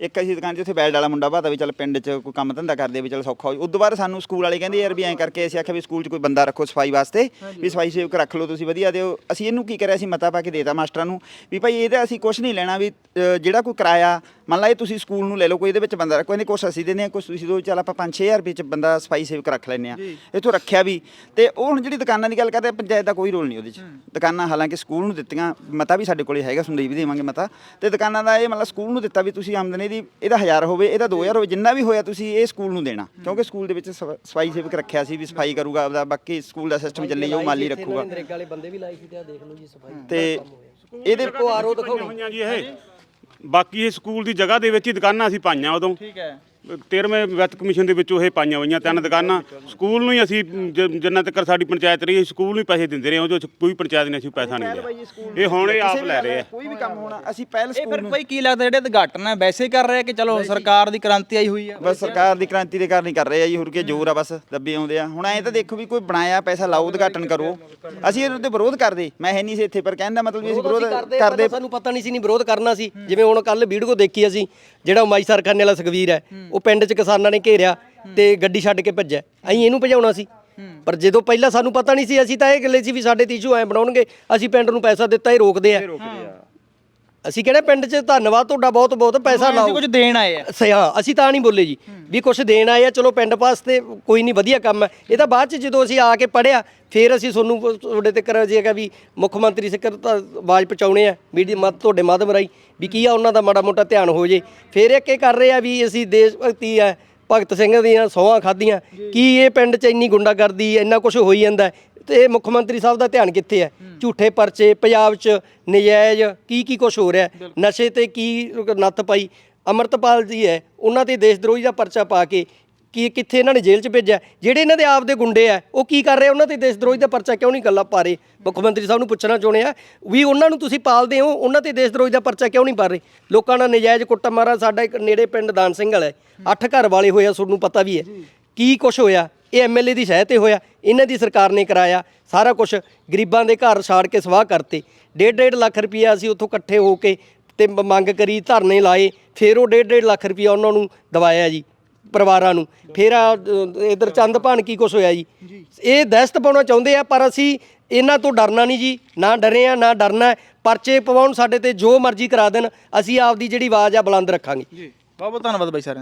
ਇੱਕ ਅਸੀਂ ਦੁਕਾਨ ਜਿੱਥੇ ਬੈਲਡ ਵਾਲਾ ਮੁੰਡਾ ਬਾਤਾ ਵੀ ਚੱਲ ਪਿੰਡ 'ਚ ਕੋਈ ਕੰਮ ਧੰਦਾ ਕਰਦੇ ਵੀ ਚੱਲ ਸੌਖਾ ਹੋ ਉਦੋਂ ਬਾਅਦ ਸਾਨੂੰ ਸਕੂਲ ਵਾਲੇ ਕਹਿੰਦੇ ਯਾਰ ਵੀ ਐਂ ਕਰਕੇ ਅਸੀਂ ਆਖਿਆ ਵੀ ਸਕੂਲ 'ਚ ਕੋਈ ਬੰਦਾ ਰੱਖੋ ਸਫ਼ਾਈ ਵਾਸਤੇ ਵੀ ਸਫ਼ਾਈ ਸੇਵਕ ਰੱਖ ਲਓ ਤੁਸੀਂ ਵਧੀਆ ਦਿਓ ਅਸੀਂ ਇਹਨੂੰ ਕੀ ਕਰਿਆ ਅਸੀਂ ਮਤਾ ਪਾ ਕੇ ਦੇਤਾ ਮਾਸਟਰਾਂ ਨੂੰ ਵੀ ਭਾਈ ਇਹਦਾ ਅਸੀਂ ਕੁਝ ਨਹੀਂ ਲੈਣਾ ਵੀ ਅ, ਜਿਹੜਾ ਕੋਈ ਕਿਰਾਇਆ ਮੰਨ ਲਾ ਇਹ ਤੁਸੀਂ ਸਕੂਲ ਨੂੰ ਲੈ ਲਓ ਕੋਈ ਇਹਦੇ ਵਿੱਚ ਬੰਦਾ ਰੱਖੋ ਇਹਨੇ ਕੁਛ ਅਸੀਂ ਦਿੰਦੇ ਹਾਂ ਕੁਛ ਤੁਸੀਂ ਦੋ ਚੱਲ ਆਪਾਂ 5-6000 ਰੁਪਏ 'ਚ ਬੰਦਾ ਸਫ਼ਾਈ ਸੇਵਕ ਰੱਖ ਲੈਂਦੇ ਆ ਇੱਥੋਂ ਰੱਖਿਆ ਵੀ। ਤੇ ਉਹ ਹੁਣ ਜਿਹੜੀ ਦੁਕਾਨਾਂ ਦੀ ਗੱਲ ਕਰਦੇ ਆ, ਪੰਚਾਇਤ ਦਾ ਕੋਈ ਰੋਲ ਨਹੀਂ ਉਹਦੇ 'ਚ। ਦੁਕਾਨਾਂ ਹਾਲਾਂਕਿ ਸਕੂਲ ਨੂੰ ਦਿੱਤੀਆਂ ਮਤਾ ਵੀ ਸਾਡੇ ਕੋਲੇ ਹੈਗਾ ਸੁਣਦੇ ਵੀ ਦੇਵਾਂਗੇ ਮਤਾ। ਤੇ ਦੁਕਾਨਾਂ ਦਾ ਇਹ ਮਤਲਬ ਸਕੂਲ ਨੂੰ ਦਿੱਤਾ ਵੀ ਤੁਸੀਂ ਆਮਦਨੀ ਦੀ ਇਹਦਾ 1000 ਹੋਵੇ ਇਹਦਾ 2000 ਹੋਵੇ ਜਿੰਨਾ ਵੀ ਹੋਇਆ ਤੁਸੀਂ ਇਹ ਸਕੂਲ ਨੂੰ ਦੇਣਾ। ਕਿਉਂਕਿ ਸਕੂਲ ਦੇ ਵਿੱਚ ਸਫ- ਸਫ਼ਾਈ ਸੇਵਕ ਰੱਖਿਆ ਸੀ ਵੀ ਸਫ਼ਾਈ ਕਰੂਗਾ ਆਪਦਾ ਬਾਕੀ ਸਕੂਲ ਦਾ ਸਿਸਟਮ ਚੱਲੀ ਜਾਊ ਮਾਲੀ ਰੱਖੂਗਾ। ਨਰੇਗਾ ਵਾਲੇ ਬੰਦੇ ਵੀ ਸੀ ਤੇ ਆ ਦੇਖ ਲਓ ਜੀ ਸਫ਼ਾਈ ਤੇ ਇਹਦੇ ਕੋ ਆਰੋ ਦਿਖਾਉਣੀ ਹੋਈਆਂ ਜੀ ਇਹ। ਬਾਕੀ ਇਹ ਸਕੂਲ ਦੀ ਜਗ੍ਹਾ ਦੇ ਵਿੱਚ ਹੀ ਦੁਕਾਨਾਂ ਅਸੀਂ ਪਾਈਆਂ ਉਦੋਂ। ਠੀਕ ਹੈ। 13ਵੇਂ ਵਿੱਤ ਕਮਿਸ਼ਨ ਦੇ ਵਿੱਚੋਂ ਇਹ ਪਾਈਆਂ ਹੋਈਆਂ ਤਿੰਨ ਦੁਕਾਨਾਂ। ਸਕੂਲ ਨੂੰ ਹੀ ਅਸੀਂ ਜ- ਜਿੰਨਾ ਤੱਕ ਸਾਡੀ ਪੰਚਾਇਤ ਰਹੀ ਸਕੂਲ ਨੂੰ ਹੀ ਪੈਸੇ ਦਿੰਦੇ ਰਹੇ ਉਹਦੇ ਵਿੱਚ ਕੋਈ ਪੰਚਾਇਤ ਨੇ ਅਸੀਂ ਪੈਸਾ ਨਹੀਂ ਲਿਆ। ਇਹ ਹੁਣ ਇਹ ਆਪ ਲੈ ਰਹੇ ਆ। ਕੋਈ ਵੀ ਕੰਮ ਹੋਣਾ ਅਸੀਂ ਪਹਿਲ ਇਹ ਸਕੂਲ ਫਿਰ ਨੂੰ ਕੀ ਲੱਗਦਾ ਜਿਹੜੇ ਉਦਘਾਟਨ ਹੈ ਵੈਸੇ ਹੀ ਕਰ ਰਹੇ ਆ ਕਿ ਚਲੋ ਸਰਕਾਰ ਦੀ ਕ੍ਰਾਂਤੀ ਆਈ ਹੋਈ ਹੈ ਬਸ ਸਰਕਾਰ ਦੀ ਕ੍ਰਾਂਤੀ ਦੇ ਕਾਰਨ ਹੀ ਕਰ ਰਹੇ ਆ ਜੀ ਹੋਰ ਕੀ ਜ਼ੋਰ ਆ ਬਸ ਦੱਬੇ ਆਉਂਦੇ ਆ। ਹੁਣ ਐਂ ਤਾਂ ਦੇਖੋ ਵੀ ਕੋਈ ਬਣਾਇਆ ਪੈਸਾ ਲਾਓ ਉਦਘਾਟਨ ਕਰੋ। ਅਸੀਂ ਇਹਦੇ ਤੇ ਵਿਰੋਧ ਕਰਦੇ ਮੈਂ ਹੈ ਨਹੀਂ ਸੀ ਇੱਥੇ ਪਰ ਕਹਿਣ ਦਾ ਮਤਲਬ ਵੀ ਅਸੀਂ ਵਿਰੋਧ ਕਰਦੇ ਕਰਦੇ ਸਾਨੂੰ ਪਤਾ ਨਹੀਂ ਸੀ ਨਹੀਂ ਵਿਰੋਧ ਕਰਨਾ ਸੀ। ਜਿਵੇਂ ਹੁਣ ਕੱਲ ਵੀਡੀਓ ਦੇਖੀ ਅਸੀਂ ਜਿਹੜਾ ਮਾਈ ਸਰਖਾਨੇ ਵਾਲਾ ਸੁਖਵੀਰ ਹੈ ਉਹ ਪਿੰਡ 'ਚ ਕਿਸਾਨਾਂ ਨੇ ਘੇਰਿਆ ਤੇ ਗੱਡੀ ਛੱਡ ਕੇ ਭੱਜਿਆ। ਅਸੀਂ ਇਹਨੂੰ ਭਜਾਉਣਾ ਸੀ। ਪਰ ਜਦੋਂ ਪਹਿਲਾਂ ਸਾਨੂੰ ਪਤਾ ਨਹੀਂ ਸੀ ਅਸੀਂ ਤਾਂ ਇਹ ਗੱਲੇ ਸੀ ਵੀ ਸਾਡੇ ਤੀਜੂ ਐ ਬਣਾਉਣਗੇ ਅਸੀਂ ਪਿੰਡ ਨੂੰ ਪੈਸਾ ਦਿੱਤਾ ਇਹ ਰੋਕਦੇ ਆ। ਅਸੀਂ ਕਹਿੰਦੇ ਪਿੰਡ 'ਚ? ਧੰਨਵਾਦ ਤੁਹਾਡਾ ਬਹੁਤ ਬਹੁਤ ਪੈਸਾ ਅਸੀਂ ਲਾਓ। ਕੁਝ ਦੇਣ ਆਏ ਆ। ਸਹੀ ਹਾਂ ਅਸੀਂ ਤਾਂ ਨਹੀਂ ਬੋਲੇ ਜੀ। ਵੀ ਕੁਝ ਦੇਣ ਆਏ ਆ ਚਲੋ ਪਿੰਡ ਵਾਸਤੇ ਕੋਈ ਨਹੀਂ ਵਧੀਆ ਕੰਮ ਹੈ ਇਹ ਤਾਂ ਬਾਅਦ ਚ ਜਦੋਂ ਅਸੀਂ ਆ ਕੇ ਪੜਿਆ ਫਿਰ ਅਸੀਂ ਤੁਹਾਨੂੰ ਤੁਹਾਡੇ ਤੇ ਕਰ ਜੇਗਾ ਵੀ ਮੁੱਖ ਮੰਤਰੀ ਸਿਕਰ ਤਾਂ ਆਵਾਜ਼ ਪਹੁੰਚਾਉਣੇ ਆ ਮੀਡੀਆ ਮਤ ਤੁਹਾਡੇ ਮਾਧਮ ਰਾਈ ਵੀ ਕੀ ਆ ਉਹਨਾਂ ਦਾ ਮਾੜਾ ਮੋਟਾ ਧਿਆਨ ਹੋ ਜੇ। ਫਿਰ ਇਹ ਕਰ ਰਹੇ ਆ ਵੀ ਅਸੀਂ ਦੇਸ਼ ਭਗਤੀ ਆ ਭਗਤ ਸਿੰਘ ਦੀਆਂ ਸੌਹਾਂ ਖਾਧੀਆਂ। ਕੀ ਇਹ ਪਿੰਡ 'ਚ ਇੰਨੀ ਗੁੰਡਾਗਰਦੀ ਇੰਨਾ ਕੁਝ ਹੋਈ ਜਾਂਦਾ? ਤੇ ਮੁੱਖ ਮੰਤਰੀ ਸਾਹਿਬ ਦਾ ਧਿਆਨ ਕਿੱਥੇ ਹੈ? ਝੂਠੇ ਪਰਚੇ ਪੰਜਾਬ 'ਚ ਨਜਾਇਜ਼ ਕੀ ਕੀ ਕੁਝ ਹੋ ਰਿਹਾ ਹੈ? ਨਸ਼ੇ ਤੇ ਕੀ ਨੱਥ ਪਾਈ? ਅਮਰਤਪਾਲ ਜੀ ਹੈ ਉਹਨਾਂ ਤੇ ਦੇਸ਼ ਦਰੋਹੀ ਦਾ ਪਰਚਾ ਪਾ ਕੇ ਕੀ ਕਿੱਥੇ ਇਹਨਾਂ ਨੇ ਜੇਲ੍ਹ 'ਚ ਭੇਜਿਆ ਜਿਹੜੇ ਇਹਨਾਂ ਦੇ ਆਪ ਦੇ ਗੁੰਡੇ ਆ ਉਹ ਕੀ ਕਰ ਰਹੇ? ਉਹਨਾਂ ਤੇ ਦੇਸ਼ ਦਰੋਹੀ ਦਾ ਪਰਚਾ ਕਿਉਂ ਨਹੀਂ ਗੱਲਾਂ ਪਾ ਰਹੇ? ਮੁੱਖ ਮੰਤਰੀ ਸਾਹਿਬ ਨੂੰ ਪੁੱਛਣਾ ਚਾਹੁੰਦੇ ਆ ਵੀ ਉਹਨਾਂ ਨੂੰ ਤੁਸੀਂ ਪਾਲਦੇ ਹੋ ਉਹਨਾਂ ਤੇ ਦੇਸ਼ ਦਰੋਹੀ ਦਾ ਪਰਚਾ ਕਿਉਂ ਨਹੀਂ ਪਾ ਰਹੇ? ਲੋਕਾਂ ਨਾਲ ਨਜਾਇਜ਼ ਕੁੱਟਾ ਮਾਰਾ ਸਾਡਾ ਇੱਕ ਨੇੜੇ ਪਿੰਡ ਦਾਨ ਸਿੰਘ ਵਾਲਾ ਹੈ। ਅੱਠ ਘਰ ਵਾਲੇ ਹੋਏ ਆ ਤੁਹਾਨੂੰ ਪਤਾ ਵੀ ਹੈ। ਕੀ ਕੁਝ ਹੋਇਆ? ਇਹ ਐਮਐਲਏ ਦੀ ਸਹਾਇਤਾ ਹੋਇਆ। ਇਹਨਾਂ ਦੀ ਸਰਕਾਰ ਨੇ ਕਰਾਇਆ। ਸਾਰਾ ਕੁਝ ਗਰੀਬਾਂ ਦੇ ਘਰ ਛਾੜ ਕੇ ਸਵਾਹ ਕਰਤੇ। ਡੇਢ ਡੇਢ ਲੱਖ ਰੁਪਈਆ ਅਸੀਂ ਉੱਥੋਂ ਇਕੱਠੇ ਹੋ ਕੇ ਤੇ ਮੰਗ ਕਰੀ ਧਰਨੇ ਲਾਏ। ਫਿਰ ਉਹ ਡੇਢ ਡੇਢ ਲੱਖ ਰੁਪਈਆ ਉਹਨਾਂ ਨੂੰ ਦਵਾਇਆ ਜੀ ਪਰਿਵਾਰਾਂ ਨੂੰ। ਫਿਰ ਆ ਇਧਰ ਚੰਦ ਭਾਨ ਕੀ ਕੁਛ ਹੋਇਆ ਜੀ। ਇਹ ਦਹਿਸ਼ਤ ਪਾਉਣਾ ਚਾਹੁੰਦੇ ਆ ਪਰ ਅਸੀਂ ਇਹਨਾਂ ਤੋਂ ਡਰਨਾ ਨਹੀਂ ਜੀ। ਨਾ ਡਰੇ ਆ ਨਾ ਡਰਨਾ। ਪਰਚੇ ਪਵਾਉਣ ਸਾਡੇ ਤੇ ਜੋ ਮਰਜ਼ੀ ਕਰਾ ਦੇਣ। ਅਸੀਂ ਆਪਦੀ ਜਿਹੜੀ ਆਵਾਜ਼ ਆ ਬੁਲੰਦ ਰੱਖਾਂਗੇ। ਬਹੁਤ ਬਹੁਤ ਧੰਨਵਾਦ ਬਾਈ ਸਾਰਿਆਂ ਦਾ।